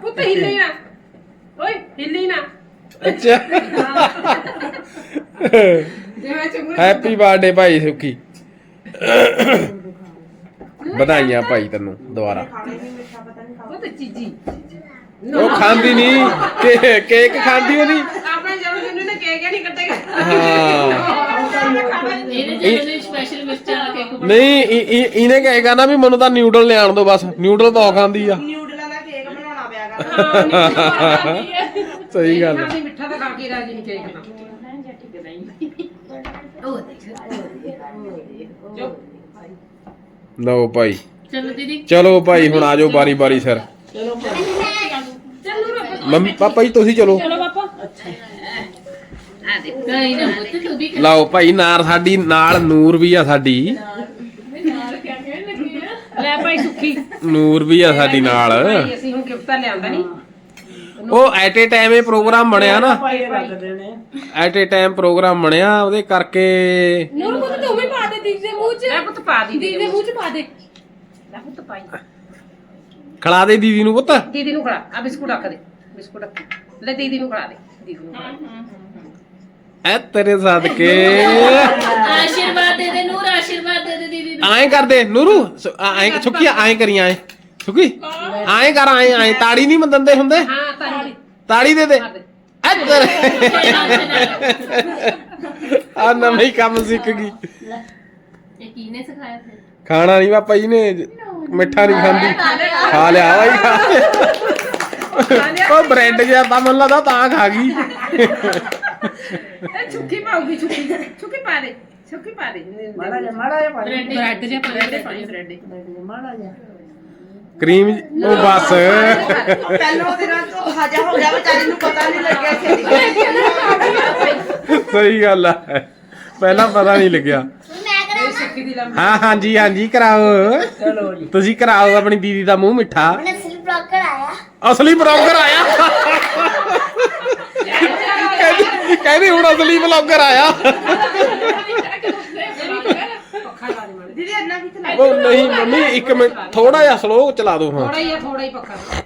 ਪੁੱਤ ਹਿੱਲੀ ਨਾ ਓਏ ਹਿੱਲੀ ਨਾ ਅੱਛਾ ਜਿਵੇਂ ਚੁੰਗਲ ਹੈਪੀ ਬਰਥਡੇ ਭਾਈ ਸੁਖੀ ਵਧਾਈਆਂ ਭਾਈ ਤੈਨੂੰ ਦੁਬਾਰਾ ਪੁੱਤ ਚੀਜੀ ਉਹ ਖਾਂਦੀ ਨਹੀਂ ਕੇ ਕੇਕ ਖਾਂਦੀ ਉਹ ਨਹੀਂ ਆਪਣੇ ਜਨਮ ਦਿਨ ਨੇ ਕੇਕ ਹੀ ਨਹੀਂ ਕੱਟੇਗਾ ਹਾਂ। ਇਹਦੇ ਜਿਹੜੇ ਸਪੈਸ਼ਲ ਮਿਰਚ ਵਾਲਾ ਕੇਕ ਨਹੀਂ ਇ- ਇ- ਇਹਨੇ ਕਹੇਗਾ ਨਾ ਵੀ ਮੈਨੂੰ ਤਾਂ ਨਿਊਡਲ ਲਿਆਣ ਦੋ ਬਸ। ਨਿਊਡਲ ਤਾਂ ਉਹ ਖਾਂਦੀ ਆ। ਨਿਊਡਲਾਂ ਦਾ ਕੇਕ ਬਣਾਉਣਾ ਪਿਆਗਾ ਸਹੀ ਗੱਲ ਹੈ। ਖਾਂਦੀ ਮਿੱਠਾ ਤਾਂ ਖਾ ਕੇ ਰਾਜੀ ਨਹੀਂ ਕੇਕ ਤਾਂ। ਲਓ ਭਾਈ। ਚਲੋ ਦੀਦੀ। ਚਲੋ ਭਾਈ ਹੁਣ ਆਜੋ ਬਾਰੀ ਬਾਰੀ ਸਰ। ਮੰਮੀ ਪਾਪਾ ਜੀ ਤੁਸੀਂ ਚਲੋ। ਨਹੀਂ ਨਾ ਪੁੱਤ ਤੂੰ ਵੀ ਲਓ ਭਾਈ ਨਾਰ ਸਾਡੀ ਨਾਲ ਨੂਰ ਵੀ ਆ ਸਾਡੀ। ਲੈ ਭਾਈ ਸੁੱਖੀ। ਨੂਰ ਵੀ ਆ ਸਾਡੀ ਨਾਲ। ਭਾਈ ਅਸੀਂ ਹੁਣ ਗਿਫਟਾਂ ਲਿਆਂਦਾ ਨਹੀਂ ਉਹ ਐਟ ਏ ਟਾਈਮ ਇਹ ਪ੍ਰੋਗਰਾਮ ਬਣਿਆ ਨਾ। ਭਾਈ ਰੱਖਦੇ ਨੇ ਐਟ ਏ ਟਾਈਮ ਪ੍ਰੋਗਰਾਮ ਬਣਿਆ ਉਹਦੇ ਕਰਕੇ ਨੂਰ ਪੁੱਤ ਤੂੰ ਵੀ ਪਾ ਦੇ ਦੀਦੀ ਦੇ ਮੂੰਹ 'ਚ। ਲੈ ਪੁੱਤ ਪਾ ਦੀ ਦੀਦੀ ਦੇ ਮੂੰਹ 'ਚ ਪਾ ਦੇ। ਲੈ ਪੁੱਤ ਪਾਈ। ਖਿਲਾ ਦੇ ਦੀਦੀ ਨੂੰ ਪੁੱਤ। ਦੀਦੀ ਨੂੰ ਖੜਾ ਆ ਬਿਸਕੁਟ ਰੱਖ ਦੇ। ਬਿਸਕੁਟ ਰੱਖ। ਲੈ ਦੀਦੀ ਨੂੰ ਖੜਾ ਦੇ। ਦੀਦੀ ਨੂੰ ਖਿਲਾ ਦੇ। ਐ ਤੇਰੇ ਸਦਕੇ। ਆਸ਼ੀਰਵਾਦ ਦੇ ਦੇ ਨੂਰ ਆਸ਼ੀਰਵਾਦ ਦੇ ਦੇ ਦੀਦੀ ਨੂੰ। ਐਂ ਕਰਦੇ ਨੂਰੂ ਸ- ਆ- ਐਂ ਸੁੱਕੀ ਐਂ ਕਰੀ ਐਂ ਸੁੱਕੀ ਐਂ ਕਰ ਐਂ ਐਂ ਤਾੜੀ ਨਹੀਂ ਮੰਦੰਦੇ ਹੁੰਦੇ? ਹਾਂ ਤਾੜੀ। ਦੇ ਦੇ। ਐ ਤੇਰੇ। ਆ ਨਵਾਂ ਹੀ ਕੰਮ ਸਿੱਖ ਗਈ। ਇਹ ਕਿਹਨੇ ਸਿਖਾਇਆ ਫਿਰ? ਖਾਣਾ ਨਹੀਂ ਪਾਪਾ ਜੀ ਨੇ ਮਿੱਠਾ ਨਹੀਂ ਖਾਂਦੀ। ਖਾ ਲਿਆ ਬਾਈ ਖਾ ਲਿਆ। ਉਹ ਬ੍ਰੈਡ ਜਿਹਾ ਤਾਂ ਮੈਨੂੰ ਲੱਗਦਾ ਤਾਂ ਖਾ ਗਈ। ਇਹ ਛੁੱਕੀ ਪਾਉਗੀ ਛੁੱਕੀ ਛੁੱਕੀ ਪਾ ਦੇ ਛੁੱਕੀ ਪਾ ਦੇ ਮਾੜਾ ਜਿਹਾ ਮਾੜਾ ਜਿਹਾ ਪਾਣੀ ਬ੍ਰੈਡ ਜੇ ਪਾ ਦੇ ਪਾਣੀ ਬ੍ਰੈਡ ਮਾੜਾ ਜਿਹਾ। ਕਰੀਮ ਉਹ ਬਸ। ਪਹਿਲਾਂ ਉਹਦੇ ਨਾਲ ਤੋਂ ਹਾਜਾ ਹੋ ਗਿਆ ਵਿਚਾਰੀ ਨੂੰ ਪਤਾ ਨਹੀਂ ਲੱਗਿਆ ਕਿ ਸਹੀ ਗੱਲ ਆ। ਪਹਿਲਾਂ ਪਤਾ ਨਹੀਂ ਲੱਗਿਆ। ਹਾਂ ਹਾਂਜੀ ਹਾਂਜੀ ਕਰਾਓ। ਚਲੋ ਜੀ। ਤੁਸੀਂ ਕਰਾਓ ਆਪਣੀ ਦੀਦੀ ਦਾ ਮੂੰਹ ਮਿੱਠਾ। ਨਸਲ ਬਲੌਗਰ ਆਇਆ। ਅਸਲੀ ਬਲੌਗਰ ਆਇਆ। ਕਹਿੰਦੀ ਹੁਣ ਅਸਲੀ ਬਲੌਗਰ ਆਇਆ। ਪੱਖਾ ਲਾ ਦੇ ਮਾੜੇ ਦੀਦੀ ਇੰਨਾ ਵੀ ਚਲਾ ਉਹ ਨਹੀਂ ਮੰਮੀ ਇੱਕ ਮਿੰਟ ਥੋੜਾ ਜਿਹਾ ਸਲੋ ਚਲਾ ਦਿਓ ਹਾਂ। ਥੋੜਾ ਹੀ ਆ ਥੋੜਾ ਹੀ ਪੱਖਾ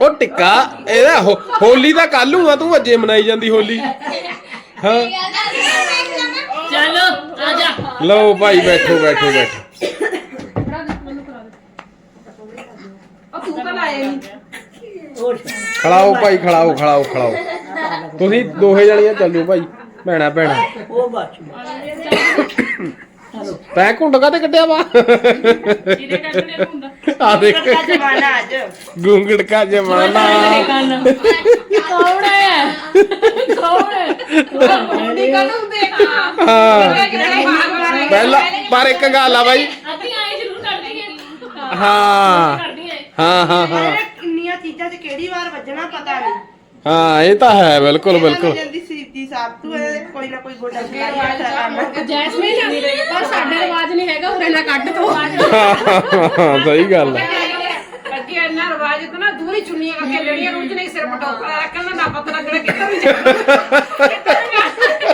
ਉਹ ਟਿੱਕਾ ਇਹਦਾ ਹੋ- ਹੋਲੀ ਦਾ ਕੱਲੂ ਆ ਤੂੰ ਅੱਜੇ ਮਨਾਈ ਜਾਂਦੀ ਹੋਲੀ। ਹਾਂ। ਚਲੋ ਆ ਜਾ। ਲਓ ਭਾਈ ਬੈਠੋ ਬੈਠੋ ਬੈਠੋ। ਉਹ ਤੂੰ ਤਾਂ ਲਾਇਆ ਨਹੀਂ। ਖੜਾਓ ਭਾਈ, ਖੜਾਓ ਖੜਾਓ ਖੜਾਓ। ਤੁਸੀਂ ਦੋਹੇ ਜਣੀਆਂ ਚੱਲੋ ਭਾਈ, ਭੈਣਾ ਭੈਣਾ। ਉਹ ਬਾਛੂ ਤੈਂ ਘੁੰਡ ਕਾਤੇ ਕੱਢਿਆ ਵਾ? ਇਹਦੇ ਕੱਢਣੇ ਹੁੰਦਾ ਆ ਦੇਖ। ਦਾ ਜ਼ਮਾਨਾ। ਅੱਜ ਗੁੰਗੜ ਕਾ ਜਮਾਨਾ ਕੌਣ ਹੈ। ਕੌਣ ਹੈ ਮੁੰਡੀ ਕਾ ਨੂੰ ਦੇਖਣਾ ਹਾਂ ਪਹਿਲਾਂ ਪਰ ਇੱਕ ਗੱਲ ਆ ਬਾਈ ਅਸੀਂ ਆਏ ਜ਼ਰੂਰ ਕੱਢਦੇ ਹਾਂ ਹਾਂ। ਹਾਂ ਹਾਂ ਹਾਂ। ਇੰਨੀਆਂ ਚੀਜ਼ਾਂ 'ਚ ਕਿਹੜੀ ਵਾਰ ਵੱਜਣਾ ਪਤਾ ਨਹੀਂ। ਹਾਂ ਇਹ ਤਾਂ ਹੈ ਬਿਲਕੁਲ ਬਿਲਕੁਲ। ਜਲਦੀ ਸੀਤੀ ਸਾਹਿਬ? ਤੂੰ ਇਹਦੇ ਕੋਈ ਨਾ ਕੋਈ ਗੋਡਾ ਚਲਾਇਆ ਜੈਸਮੀਨ ਪਰ ਸਾਡੇ ਰਿਵਾਜ ਨਹੀਂ ਹੈਗਾ ਉਰੇ ਨਾ ਕੱਢ ਤੋ ਹਾਂ ਸਹੀ ਗੱਲ ਹੈ ਅੱਗੇ ਇੰਨਾ ਰਿਵਾਜ ਤਾਂ ਨਾ ਦੂਰੀ ਚੁੰਨੀਆਂ ਕਰਕੇ ਲੜੀਆਂ ਰੁੱਝ ਨਹੀਂ ਸਿਰ ਪਟੋਕਰਾ ਰੱਖਣਾ ਨਾ ਪਤਾ ਲੱਗਣਾ ਕਿੱਧਰ ਵੀ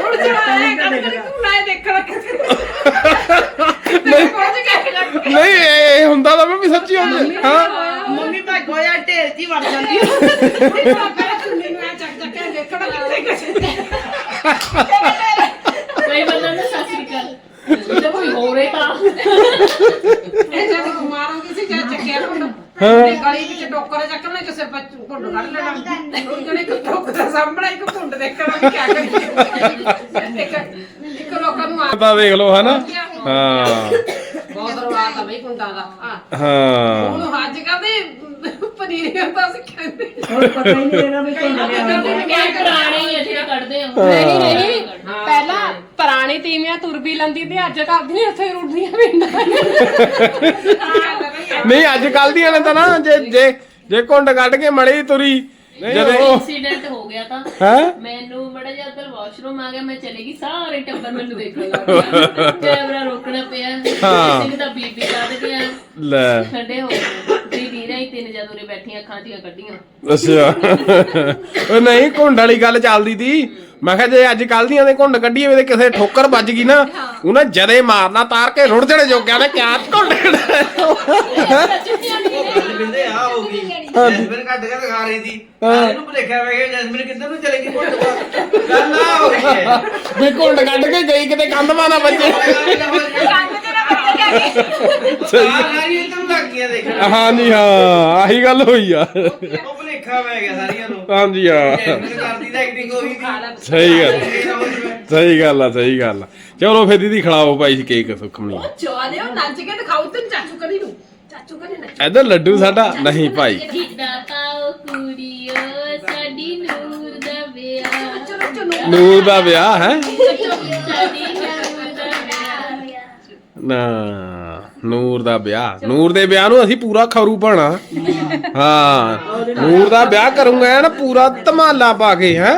ਰੁੱਝ ਜਾਣਾ ਹੈ ਕਦੇ ਕਦੇ ਤੂੰ ਨਾ ਦੇਖਣਾ ਕਿੱਥੇ ਨਹੀਂ। ਪਹੁੰਚ ਗਿਆ ਨਹੀਂ ਇਹ ਹੁੰਦਾ ਤਾਂ ਮੈਂ ਵੀ ਸੱਚੀ ਹੁੰਦਾ ਹਾਂ। ਮੰਮੀ ਭਾਈ ਗੋਇਆ ਢੇਰ ਹੀ ਵੜ ਜਾਂਦੀ ਪਹਿਲਾਂ ਚੁੰਨੀ ਨੂੰ ਐਂ ਚੱਕ ਚੱਕ ਕੇ ਦੇਖਣਾ ਕਿੱਥੇ ਕਿੱਥੇ ਕੋਈ ਬੰਦਾ ਨਾ ਸਤਿ ਸ੍ਰੀ ਅਕਾਲ। ਜੇ ਕੋਈ ਹੋ ਰਿਹਾ ਤਾਂ। ਇਹ ਜਦ ਕੁਮਾਰਾਂ ਕਿਸੇ ਜਦ ਚੱਕਿਆ ਕੁੰਡ ਤੇ ਗਲੀ ਵਿੱਚ ਟੋਕਰੇ ਚੱਕਣਾ ਕਿਸੇ ਬੱਚ ਕੁੰਡ ਕੱਢ ਲੈਣਾ। ਉਹ ਜਣੇ ਕੋ ਟੋਕਰਾ ਸਾਹਮਣਾ ਇੱਕ ਕੁੰਡ ਦੇਖਣਾ ਵੀ ਕਿਆ ਕਰੀਏ। ਇੱਕ ਲੋਕਾਂ ਨੂੰ ਆ ਤਾਂ ਦੇਖ ਲਓ ਹਨਾ? ਹਾਂ। ਬਹੁਤ ਰਵਾਤ ਆ ਬਈ ਕੁੰਡਾਂ ਦਾ। ਹਾਂ ਹਾਂ। ਹੁਣ ਅੱਜ ਕੱਲ੍ਹ ਦੇ ਪਨੀਰੀਆਂ ਤਾਂ ਅਸੀਂ ਕਹਿੰਦੇ। ਹੁਣ ਪਤਾ ਹੀ ਨਹੀਂ ਇਹਨਾਂ ਵੀ ਕੋਈ ਪਹਿਲਾਂ ਪੁਰਾਣੀ ਤੀਵੀਆਂ ਤੁਰ ਵੀ ਲੈਂਦੀ ਤੇ ਅੱਜ ਕਰਦੀਆਂ ਉੱਥੇ ਰੁੱਡੀਆਂ ਪਿੰਡਾਂ ਨਹੀਂ ਅੱਜ ਕੱਲ ਦੀਆਂ ਨੇ ਤਾਂ ਨਾ ਜੇ ਜੇ ਜੇ ਕੁੰਡ ਕੱਢ ਕੇ ਮੜੀ ਤੁਰੀ ਜਦੋਂ ਇਨਸੀਡੈਂਟ ਹੋ ਗਿਆ ਤਾਂ ਹੈ? ਮੈਨੂੰ ਬੜਾ ਜਿਹਾ ਉੱਧਰ ਵਾਸ਼ਰੂਮ ਆ ਗਿਆ ਮੈਂ ਚਲੇ ਗਈ ਸਾਰੇ ਟੱਬਰ ਮੈਨੂੰ ਦੇਖਣ ਲੱਗ ਗਿਆ ਕੈਮਰਾ ਰੋਕਣਾ ਪਿਆ ਹਾਂ। ਸਿੰਘ ਦਾ ਬੀਬੀ ਕੱਢ ਗਿਆ। ਲੈ। ਠੰਡੇ ਹੋ ਗਏ। ਤੇ ਵੀਰਾਂ ਹੀ ਤਿੰਨ ਜਦ ਉਰੇ ਬੈਠੀਆਂ ਅੱਖਾਂ ਦੀਆਂ ਕੱਢੀਆਂ। ਅੱਛਾ। ਉਹ ਨਹੀਂ ਘੁੰਡ ਵਾਲੀ ਗੱਲ ਚੱਲਦੀ ਤੀ। ਮੈਂ ਕਿਹਾ ਜੇ ਅੱਜ ਕੱਲ ਦੀਆਂ ਦੇ ਘੁੰਡ ਕੱਢੀਏ ਵੇ ਤੇ ਕਿਸੇ ਠੋਕਰ ਵੱਜ ਗਈ ਨਾ ਉਹਨਾਂ ਜਦੇ ਮਾਰਨਾ ਤਾਰ ਕੇ ਰੁੜ ਜਣੇ ਜੋਗਿਆ ਨੇ ਕਿਆ ਘੁੰਡ ਕਹਿੰਦੇ ਆ ਹੋ ਗਈ। ਜੈਸਮੀਨ ਕੱਢ ਕੇ ਦਿਖਾ ਰਹੀ ਸੀ। ਇਹਨੂੰ ਭੁਲੇਖਿਆ ਵੇ ਜੈਸਮੀਨ ਕਿੱਧਰ ਨੂੰ ਚਲੇ ਗਈ ਘੁੰਡ ਤੋਂ ਗੱਲ ਆ ਹੋ ਗਈ। ਹੈ ਵੀ ਘੁੰਡ ਕੱਢ ਕੇ ਗਈ ਕਿਤੇ ਕੰਧ ਮਾਨਾ ਵੱਜੇ। ਸਹੀ। ਸਾਰੀ ਇੱਧਰ ਲੱਗ ਗਈਆਂ ਦੇਖਣ ਹਾਂਜੀ ਹਾਂ ਆਹੀ ਗੱਲ ਹੋਈ ਆ। ਉਹ ਭੁਲੇਖਾ ਪੈ ਗਿਆ ਸਾਰੀਆਂ ਨੂੰ। ਹਾਂਜੀ ਹਾਂ। ਕਰਦੀ ਤਾਂ ਐਕਟਿੰਗ ਹੋਈ ਸੀ ਸਹੀ ਗੱਲ। ਸਹੀ ਗੱਲ ਆ ਸਹੀ ਗੱਲ ਆ। ਚਲੋ ਫਿਰ ਦੀਦੀ ਖਿਲਾਓ ਭਾਈ ਕੇਕ ਸੁਖਮਣੀ ਚਵਾ ਦਿਓ ਨੱਚ ਕੇ ਦਿਖਾਓ ਤੇ ਚਾਚੂ ਕਰੀ ਨੂੰ। ਚਾਚੂ ਕਰੀ ਨੱਚ ਇੱਧਰ ਲੱਡੂ ਸਾਡਾ। ਨਹੀਂ ਭਾਈ। ਗਿੱਧਾ ਪਾਓ ਕੁੜੀਓ ਸਾਡੀ ਨੂਰ ਦਾ ਵਿਆਹ। ਚਲੋ ਚਲੋ। ਨੂਰ ਦਾ ਵਿਆਹ ਹੈ? ਨਾ, ਨੂਰ ਦਾ ਵਿਆਹ। ਨੂਰ ਦੇ ਵਿਆਹ ਨੂੰ ਅਸੀਂ ਪੂਰਾ ਖਰੂ ਪਾਣਾ। ਹਾਂ, ਨੂਰ ਦਾ ਵਿਆਹ ਕਰੂੰਗਾ ਨਾ ਪੂਰਾ ਧਮਾਲਾ ਪਾ ਕੇ, ਹੈ?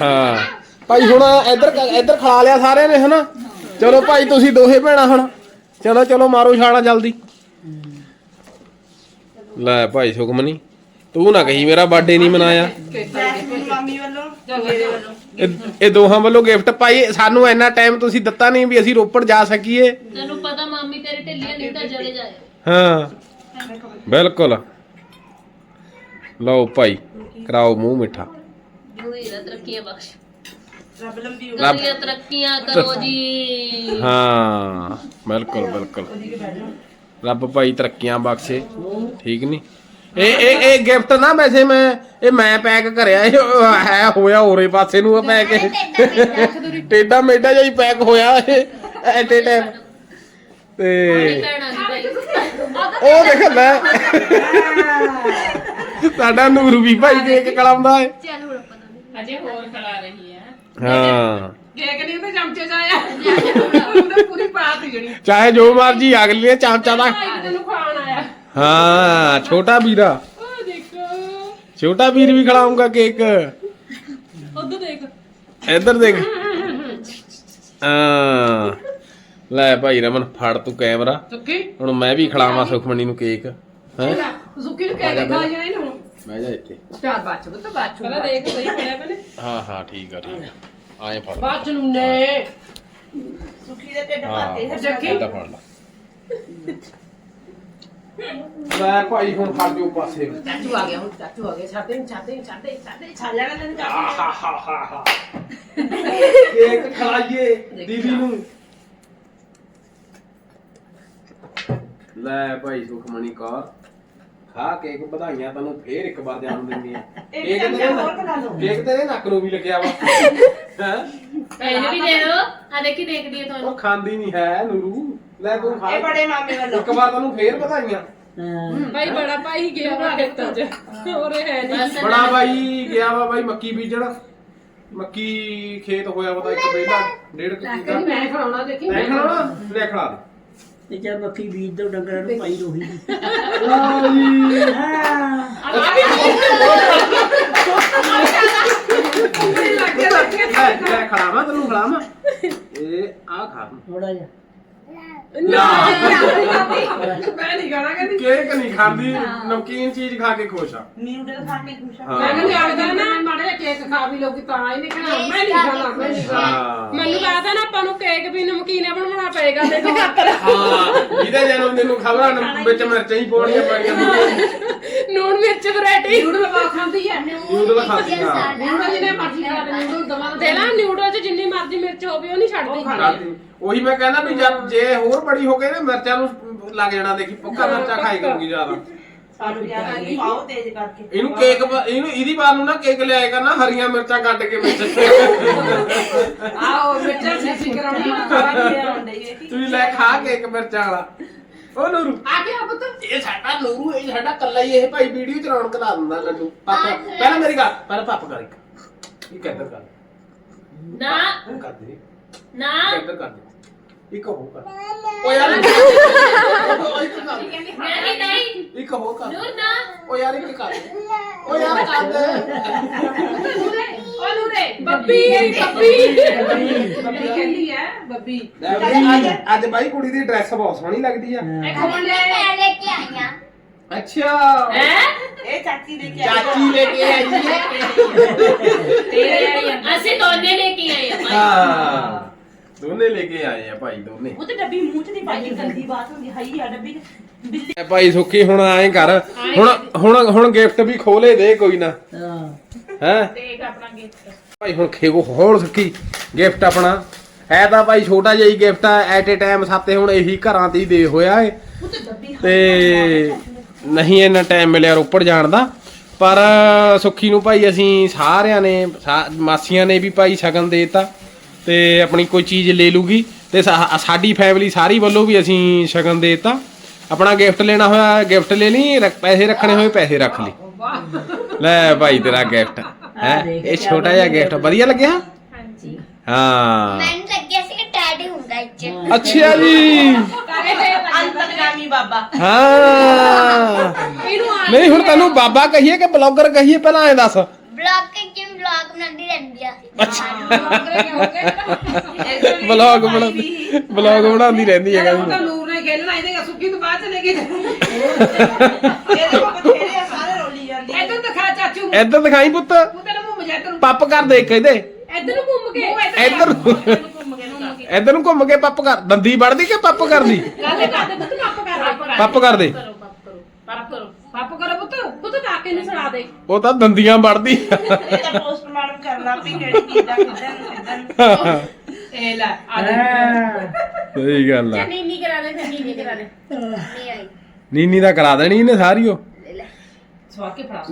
ਹਾਂ। ਭਾਈ ਹੁਣ ਇੱਧਰ ਇੱਧਰ ਖਾ ਲਿਆ ਸਾਰਿਆਂ ਨੇ, ਹਨਾ? ਚਲੋ ਭਾਈ, ਤੁਸੀਂ ਦੋਹੇ ਭੈਣਾਂ ਹੁਣ। ਚਲੋ ਚਲੋ, ਮਾਰੋ ਛਾਲਾ ਜਲਦੀ। ਲੈ ਭਾਈ, ਸੁਖਮਨੀ, ਤੂੰ ਨਾ ਕਹੀ ਮੇਰਾ ਬਰਥਡੇ ਨਹੀਂ ਮਨਾਇਆ। ਮਾਮੀ ਵੱਲੋਂ ਮੇਰੇ ਵੱਲੋਂ ਇਹ ਇਹ ਦੋਹਾਂ ਵੱਲੋਂ ਗਿਫਟ ਪਾਈ। ਸਾਨੂੰ ਇੰਨਾ ਟਾਈਮ ਤੁਸੀਂ ਦਿੱਤਾ ਨਹੀਂ ਵੀ ਅਸੀਂ ਰੋਪੜ ਜਾ ਸਕੀਏ। ਤੈਨੂੰ ਪਤਾ ਮਾਮੀ ਤੇਰੀ ਢਿੱਲੀਆਂ ਨਹੀਂ ਤਾਂ ਜਲੇ ਜਾਏ। ਹਾਂ। ਬਿਲਕੁਲ। ਲਓ ਭਾਈ ਕਰਾਓ ਮੂੰਹ ਮਿੱਠਾ। ਦੂਈ ਦਾ ਤਰੱਕੀਆਂ ਬਖਸ਼। ਰੱਬ ਲੰਬੀ ਉਮਰ ਰੱਬ- ਕਰੀਏ ਤਰੱਕੀਆਂ ਕਰੋ ਜੀ। ਹਾਂ ਬਿਲਕੁਲ ਬਿਲਕੁਲ। ਰੱਬ ਭਾਈ ਤਰੱਕੀਆਂ ਬਖਸ਼ੇ। ਠੀਕ ਨਹੀਂ ਇਹ ਇਹ ਇਹ ਗਿਫਟ ਨਾ ਵੈਸੇ ਮੈਂ ਇਹ ਮੈਂ ਪੈਕ ਕਰਿਆ ਇਹ ਹੈ ਹੋਇਆ ਹੋਰੇ ਪਾਸੇ ਨੂੰ ਆ ਪੈਕ ਇਹ ਟੇਡਾ ਮੇਡਾ ਜਿਹਾ ਹੀ ਪੈਕ ਹੋਇਆ ਇਹ ਐਟ ਏ ਟਾਈਮ ਤੇ ਉਹ ਦੇਖ ਲੈ। ਸਾਡਾ ਨੂਰ ਵੀ ਭਾਈ ਕੇਕ ਕਲਾਉਂਦਾ ਹੈ। ਚੱਲ ਹੁਣ ਪਤਾ ਨਹੀਂ ਅਜੇ ਹੋਰ ਖਲਾ ਰਹੀ ਹੈ। ਹਾਂ। ਕੇਕ ਨਹੀਂ ਉਹਦੇ ਚਮਚੇ ਚ ਆਇਆ। ਪੂਰੀ ਪਾਤੀ ਜਣੀ ਚਾਹੇ ਜੋ ਮਰਜ਼ੀ ਅਗਲੀ ਨੇ ਚਮਚਾ ਦਾ ਤੈਨੂੰ ਖਾਣ ਆਇਆ। ਹਾਂ ਛੋਟਾ ਵੀਰਾ। ਉਹ ਦੇਖੋ ਛੋਟਾ ਵੀਰ ਵੀ ਖਿਲਾਉਂਗਾ ਕੇਕ। ਉਧਰ ਦੇਖ। ਇੱਧਰ ਦੇਖ। ਹਾਂ। ਲੈ ਭਾਈ ਰਮਨ ਫੜ ਤੂੰ ਕੈਮਰਾ। ਸੁੱਕੀ ਹੁਣ ਮੈਂ ਵੀ ਖਿਲਾਵਾਂ ਸੁਖਮਣੀ ਨੂੰ ਕੇਕ। ਹੈ? ਸੁੱਕੀ ਨੂੰ ਕੇਕ ਖਾ ਜਾਣਾ ਇਹਨੂੰ ਬਹਿ ਜਾ ਇੱਥੇ। ਚਾਰ ਬਾਚ ਬਤ ਬਾਚ ਪਹਿਲਾਂ ਦੇਖ ਸਹੀ ਪਿਆ ਬਨੇ ਹਾਂ ਹਾਂ ਠੀਕ ਆ ਠੀਕ ਆ। ਆਏ ਫੜ। ਬਾਚ ਨੂੰ ਨੇ। ਸੁਖੀ ਦੇ ਢਿੱਡ ਜੱਗੀ ਏਦਾਂ ਫੜ ਲਾ। ਲੈ ਭਾਈ ਹੁਣ ਫੜ ਜੋ ਪਾਸੇ। ਚਾਚੂ ਆ ਗਿਆ ਹੁਣ ਚਾਚੂ ਆ ਗਿਆ। ਛਾਤੇ ਨੂੰ ਛਾਤੇ ਨੂੰ ਛਾਤੇ ਛਾਤੇ ਛਾ ਲੈਣਾ ਤੈਨੂੰ ਕਰ ਆਹਾ ਹਾ ਹਾ ਹਾ। *laughs* ਕੇਕ ਖਲਾਈਏ ਦੀਦੀ ਨੂੰ। ਲੈ ਭਾਈ ਸੁਖਮਣੀ ਕੌਰ ਖਾ ਕੇਕ ਵਧਾਈਆਂ ਤੈਨੂੰ ਫੇਰ ਇੱਕ ਵਾਰ ਜਾਣ ਦਿੰਦੀ ਆ। ਕੇਕ ਤੇਰੇ ਹੋਰ ਖਿਲਾ ਦਿਓ। ਕੇਕ ਤੇਰੇ ਨੱਕ ਨੂੰ ਵੀ ਲੱਗਿਆ ਵਾ। *laughs* ਹੈ? ਇਹਨੂੰ ਵੀ ਦੇ ਦੋ ਆ ਦੇਖੀ ਦੇਖਦੀ ਹੈ ਉਹ ਤੁਹਾਨੂੰ ਖਾਂਦੀ ਨਹੀਂ ਹੈ ਨੂਰੂ। ਲੈ ਤੂੰ ਖਾ। ਇਹ ਬੜੇ ਮਾਮੇ ਵੱਲੋਂ। ਇੱਕ ਵਾਰ ਤੈਨੂੰ ਫੇਰ ਵਧਾਈਆਂ। ਭਾਈ ਬੜਾ ਭਾਈ ਗਿਆ ਵਾ ਖੇਤਾਂ ਚ। ਹੋਰ ਇਹ ਹੈ ਨਹੀਂ ਬੜਾ ਬਾਈ ਗਿਆ ਵਾ ਬਾਈ ਮੱਕੀ ਬੀਜਣ। ਮੱਕੀ ਖੇਤ ਹੋਇਆ ਵਾ ਤਾਂ ਇੱਕ ਵੇਲਾ ਡੇਢ ਕੁ ਕਿੱਲਾ। ਮੈਂ ਖਾਣਾ ਦੇਖੀ। ਲੈ ਖਲਾਉਣਾ ਲੈ ਖਲਾ ਦੇ। ਤੇ ਜਦ ਮੱਕੀ ਬੀਜ ਦੋ ਡੰਗਰਾਂ ਨੂੰ ਪਾਈ ਰੋਹੀ। ਦੀ ਲਓ ਜੀ ਲੱਗੇ ਲੱਗੇ ਲੈ ਖਲਾਵਾ ਤੈਨੂੰ ਖਲਾਵਾ। ਇਹ ਆ ਖਾ। ਥੋੜਾ ਜਿਹਾ। ਮੈਂ ਨਹੀਂ ਖਾਣਾ ਕਹਿੰਦੀ ਕੇਕ ਨਹੀਂ ਖਾਂਦੀ ਨਮਕੀਨ ਚੀਜ਼ ਖਾ ਕੇ ਖੁਸ਼ ਆ। ਨਿਊਡਲ ਖਾ ਕੇ ਖੁਸ਼ ਆ। ਹਾਂ। ਮੈਂ ਕਹਿੰਦੀ ਆਖਦਾ ਨਾ ਮਾੜਾ ਜਿਹਾ ਕੇਕ ਖਾ ਵੀ ਲੋਕੀ ਤਾਂ ਹੀ ਨਹੀਂ ਖਾਣਾ। ਮੈਂ ਨਹੀਂ ਖਾਣਾ ਮੈਂ ਨਹੀਂ ਖਾਣਾ। ਹਾਂ। ਮੈਨੂੰ ਲੱਗਦਾ ਨਾ ਆਪਾਂ ਨੂੰ ਕੇਕ ਵੀ ਨਮਕੀਨ ਬਣਾਉਣਾ ਪਏਗਾ। ਤੇ ਖਾਤਰ ਹਾਂ ਇਹਦੇ ਜਨਮ ਦਿਨ ਨੂੰ ਖਬਰਾਂ ਵਿੱਚ ਮਿਰਚਾਂ ਹੀ ਪਾਉਣੀਆਂ ਪੈਣੀਆਂ। ਨੂਣ ਮਿਰਚ ਵੈਰਾਈਟੀ। ਨੂਡਲ ਪਾ ਖਾਂਦੀ ਹੈ ਨਿਊਡਲ ਖਾਂਦੀ ਹਾਂ। ਨੂਡਲ ਜਿਹਨੇ ਮਰਜ਼ੀ ਖਾ ਨੂਡਲ ਦਵਾ ਦੇ ਨਾ ਨੂਡਲ 'ਚ ਜਿੰਨੀ ਮਰਜ਼ੀ ਮਿਰਚ ਹੋਵੇ ਉਹ ਨਹੀਂ ਛੱਡਦੀ। ਖਾਂਦੀ। ਉਹੀ ਮੈਂ ਕਹਿੰਦਾ ਵੀ ਜਦ ਜੇ ਹੋਰ ਬੜੀ ਹੋ ਗਈ ਨਾ ਮਿਰਚਾਂ ਨੂੰ ਲੱਗ ਜਾਣਾ ਦੇਖੀ ਪੱਕਾ ਮਿਰਚਾਂ ਖਾਈ ਕਰੂਗੀ ਜ਼ਿਆਦਾ। ਸਾਨੂੰ ਜ਼ਿਆਦਾ ਨਹੀਂ ਪਾਓ ਤੇਜ਼ ਕਰਕੇ। ਇਹਨੂੰ ਕੇਕ ਬ- ਇਹਨੂੰ ਇਹਦੀ ਬਾਤ ਨੂੰ ਨਾ ਕੇਕ ਲਿਆਏ ਕਰਨਾ ਹਰੀਆਂ ਮਿਰਚਾਂ ਕੱਟ ਕੇ ਵਿੱਚ ਆਓ ਮਿਰਚਾਂ ਸੀਸੀ ਕਰਾਉਣੀ ਤੁਸੀਂ ਲੈ ਖਾ ਕੇਕ ਮਿਰਚਾਂ ਵਾਲਾ। ਉਹ ਨੂਰੂ। ਆ ਗਿਆ ਪੁੱਤ। ਇਹ ਸਾਡਾ ਨੂਰੂ ਇਹ ਸਾਡਾ ਕੱਲਾ ਹੀ ਇਹ ਭਾਈ ਵੀਡੀਓ ਚ ਰੌਣਕ ਲਾ ਦਿੰਦਾ ਲੱਡੂ। ਪਾਪਾ ਪਹਿਲਾਂ ਮੇਰੀ ਗੱਲ ਪਹਿਲਾਂ ਪਾਪਾ ਕਰ ਇੱਕ। ਇੱਕ ਇੱਧਰ ਕਰ। ਨਾ। ਉਹ ਕਰ ਦੇ। ਨਾ। ਇੱਧਰ ਕਰ ਦੇ। ਇੱਕ ਹੋ ਕਰ। ਓ ਯਾਰ ਇੱਕ ਕਰ ਦੇ। ਨਹੀਂ ਨਹੀਂ। ਇੱਕ ਹੋ ਕਰ ਨੂਰ ਨਾ। ਓ ਯਾਰ ਇੱਕ ਕਰ ਦੇ। ਓ ਯਾਰ ਕਰ ਦੇ। ਉਹ ਨੂਰੇ ਬੱਬੀ ਬੱਬੀ ਬੱਬੀ ਕਹਿੰਦੀ ਹੈ ਬੱਬੀ। ਲੈ ਬਈ, ਅੱਜ ਅੱਜ ਬਾਈ ਕੁੜੀ ਦੀ ਡਰੈਸ ਬਹੁਤ ਸੋਹਣੀ ਲੱਗਦੀ ਆ। ਇਹ ਖੋਲ ਲੈ। ਮੈਂ ਲੈ ਕੇ ਆਈ ਆ। ਅੱਛਾ। ਹੈ? ਇਹ ਚਾਚੀ ਦੇ ਕੇ ਆਈ ਚਾਚੀ ਲੈ ਕੇ ਆਈ ਹੈ ਤੇਰੇ ਅਸੀਂ ਦੋਨੇ ਲੈ ਕੇ ਆਏ ਆ ਭਾਈ। ਹਾਂ। ਦੋਨੇ ਲੈ ਕੇ ਆਏ ਆ ਭਾਈ ਦੋਨੇ। ਉਹ ਤੇ ਡੱਬੀ ਮੂੰਹ ਚ ਨਹੀਂ ਪਾਈ ਗੰਦੀ ਬਾਤ ਹੁੰਦੀ ਹਾਈ ਆ ਡੱਬੀ। ਚ। ਬਿੱਲੀ ਐ ਭਾਈ ਸੁੱਖੀ ਹੁਣ ਐਂ ਕਰ। ਹੁਣ ਹੁਣ ਹੁਣ ਗਿਫਟ ਵੀ ਖੋਲੇ ਦੇ ਕੋਈ ਨਾ। ਹਾਂ। ਹੈ? ਦੇਖ ਆਪਣਾ ਗਿਫਟ ਭਾਈ ਹੁਣ ਖੇਗੋ ਹੋਰ ਸੁੱਖੀ ਗਿਫਟ ਆਪਣਾ? ਹੈ ਤਾਂ ਭਾਈ ਛੋਟਾ ਜਿਹਾ ਹੀ ਗਿਫਟ ਆ ਐਟ ਏ ਟਾਈਮ ਸਾਤੇ ਹੁਣ ਇਹੀ ਘਰਾਂ ਤੇ ਹੀ ਦੇ ਹੋਇਆ ਏ। ਉਹ ਤੇ ਨਹੀਂ ਇੰਨਾ ਟਾਈਮ ਮਿਲਿਆ ਰੋਪੜ ਜਾਣ ਦਾ। ਪਰ ਸੁੱਖੀ ਨੂੰ ਭਾਈ ਅਸੀਂ ਸਾਰਿਆਂ ਨੇ, ਸਾ- ਮਾਸੀਆਂ ਨੇ ਵੀ ਭਾਈ ਸ਼ਗਨ ਦੇਤਾ। ਤੇ ਆਪਣੀ ਕੋਈ ਚੀਜ਼ ਲੈ ਲੂਗੀ। ਤੇ ਸਾਡੀ ਫੈਮਿਲੀ ਸਾਰੀ ਵੱਲੋਂ ਵੀ ਅਸੀਂ ਸ਼ਗਨ ਦੇਤਾ। ਆਪਣਾ ਗਿਫਟ ਲੈਣਾ ਹੋਇਆ ਗਿਫਟ ਲੈ ਲਈ, ਰੱਖ- ਪੈਸੇ ਰੱਖਣੇ ਹੋਏ, ਪੈਸੇ ਰੱਖ ਲਈ ਲੈ ਭਾਈ ਤੇਰਾ ਗਿਫਟ ਹੈ? ਇਹ ਛੋਟਾ ਜਿਹਾ ਗਿਫਟ ਵਧੀਆ ਲੱਗਿਆ? ਹਾਂਜੀ। ਹਾਂ। ਮੈਨੂੰ ਲੱਗਿਆ ਸੀ ਟੈਡੀ ਹੁੰਦਾ ਇੱਥੇ। ਅੱਛਾ ਜੀ। ਅੰਤਰਗਾਮੀ ਬਾਬਾ। ਹਾਂ। ਨਹੀਂ ਹੁਣ ਤੈਨੂੰ ਬਾਬਾ ਕਹੀਏ ਕਿ ਬਲੌਗਰ ਕਹੀਏ ਪਹਿਲਾਂ ਐ ਦੱਸ। ਬਲੌਗ ਕੇ ਕਿਵੇਂ ਬਲੌਗ ਬਣਾਉਂਦੀ ਰਹਿੰਦੀ ਆ। ਬਲੌਗ ਬਣਾਉਂਦੀ ਰਹਿੰਦੀ ਹੈ ਤਾਂ। ਕਹਿੰਦੀ ਨੂਰ ਨੇ ਖੇਲਣਾ ਇਹਦੇ ਸੁੱਕੀ ਤੋਂ ਬਾਅਦ ਚਲੇ ਗਏ। ਇਹਦੇ ਕੋਲ ਬਥੇਰੇ ਆ, ਸਾਰੇ ਰੋਲੀ ਜਾਂਦੇ ਆ। ਇਧਰ ਦਿਖਾ ਚਾਚੂ ਨੂੰ। ਇੱਧਰ ਦਿਖਾਈ ਪੁੱਤ। ਤੂੰ ਤੇਰਾ ਮੂੰਹ ਮਜਾ ਤੈਨੂੰ ਪੱਪ ਕਰ ਦੇ ਕਹਿੰਦੇ ਇਧਰ ਨੂੰ ਘੁੰਮ ਕੇ। ਇੱਧਰ ਨੂੰ। ਇੱਧਰ ਨੂੰ ਘੁੰਮ ਕੇ। ਪੱਪ ਕਰ। ਦੰਦੀ ਵੜਦੀ ਕਿ ਪੱਪ ਕਰਦੀ? ਪੁੱਤ ਪੱਪ ਕਰ। ਪੱਪ ਕਰ ਦੇ। ਕਰੋ ਪੱਪ ਕਰੋ। ਪੱਪ ਕਰੋ ਪੱਪ ਕਰੋ। ਉਹ ਤਾਂ ਦੰਦੀਆਂ ਵੜਦੀ ਸਹੀ ਗੱਲ ਆ। ਨੀਨੀ ਕਰਾ ਦਾ ਕਰਾ ਦੇਣੀ ਇਹਨੇ ਸਾਰੀ ਉਹ।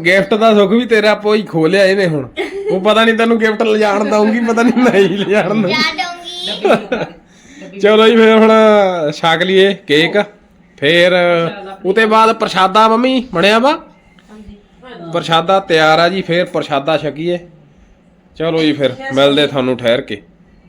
ਗਿਫਟ ਦਾ ਸੁੱਖ ਵੀ ਤੇਰਾ ਪੋਈ ਖੋਲਿਆ ਇਹਨੇ ਹੁਣ। ਉਹ ਪਤਾ ਨਹੀਂ ਤੈਨੂੰ ਗਿਫਟ ਲਿਜਾਣ ਦਊਂਗੀ ਪਤਾ ਨਹੀਂ ਨਹੀਂ ਲਿਜਾਣ ਦਊਂਗੀ। ਚਲੋ ਜੀ ਫਿਰ ਹੁਣ ਛਕ ਲਈਏ ਕੇਕ। ਫੇਰ ਉਤੇ ਬਾਅਦ ਪ੍ਰਸ਼ਾਦਾ ਮੰਮੀ ਬਣਿਆ ਵਾ? ਪ੍ਰਸ਼ਾਦਾ ਤਿਆਰ ਆ ਜੀ ਫੇਰ ਪ੍ਰਸ਼ਾਦਾ ਛਕੀਏ। ਚਲੋ ਜੀ ਫਿਰ ਮਿਲਦੇ ਤੁਹਾਨੂੰ ਠਹਿਰ ਕੇ।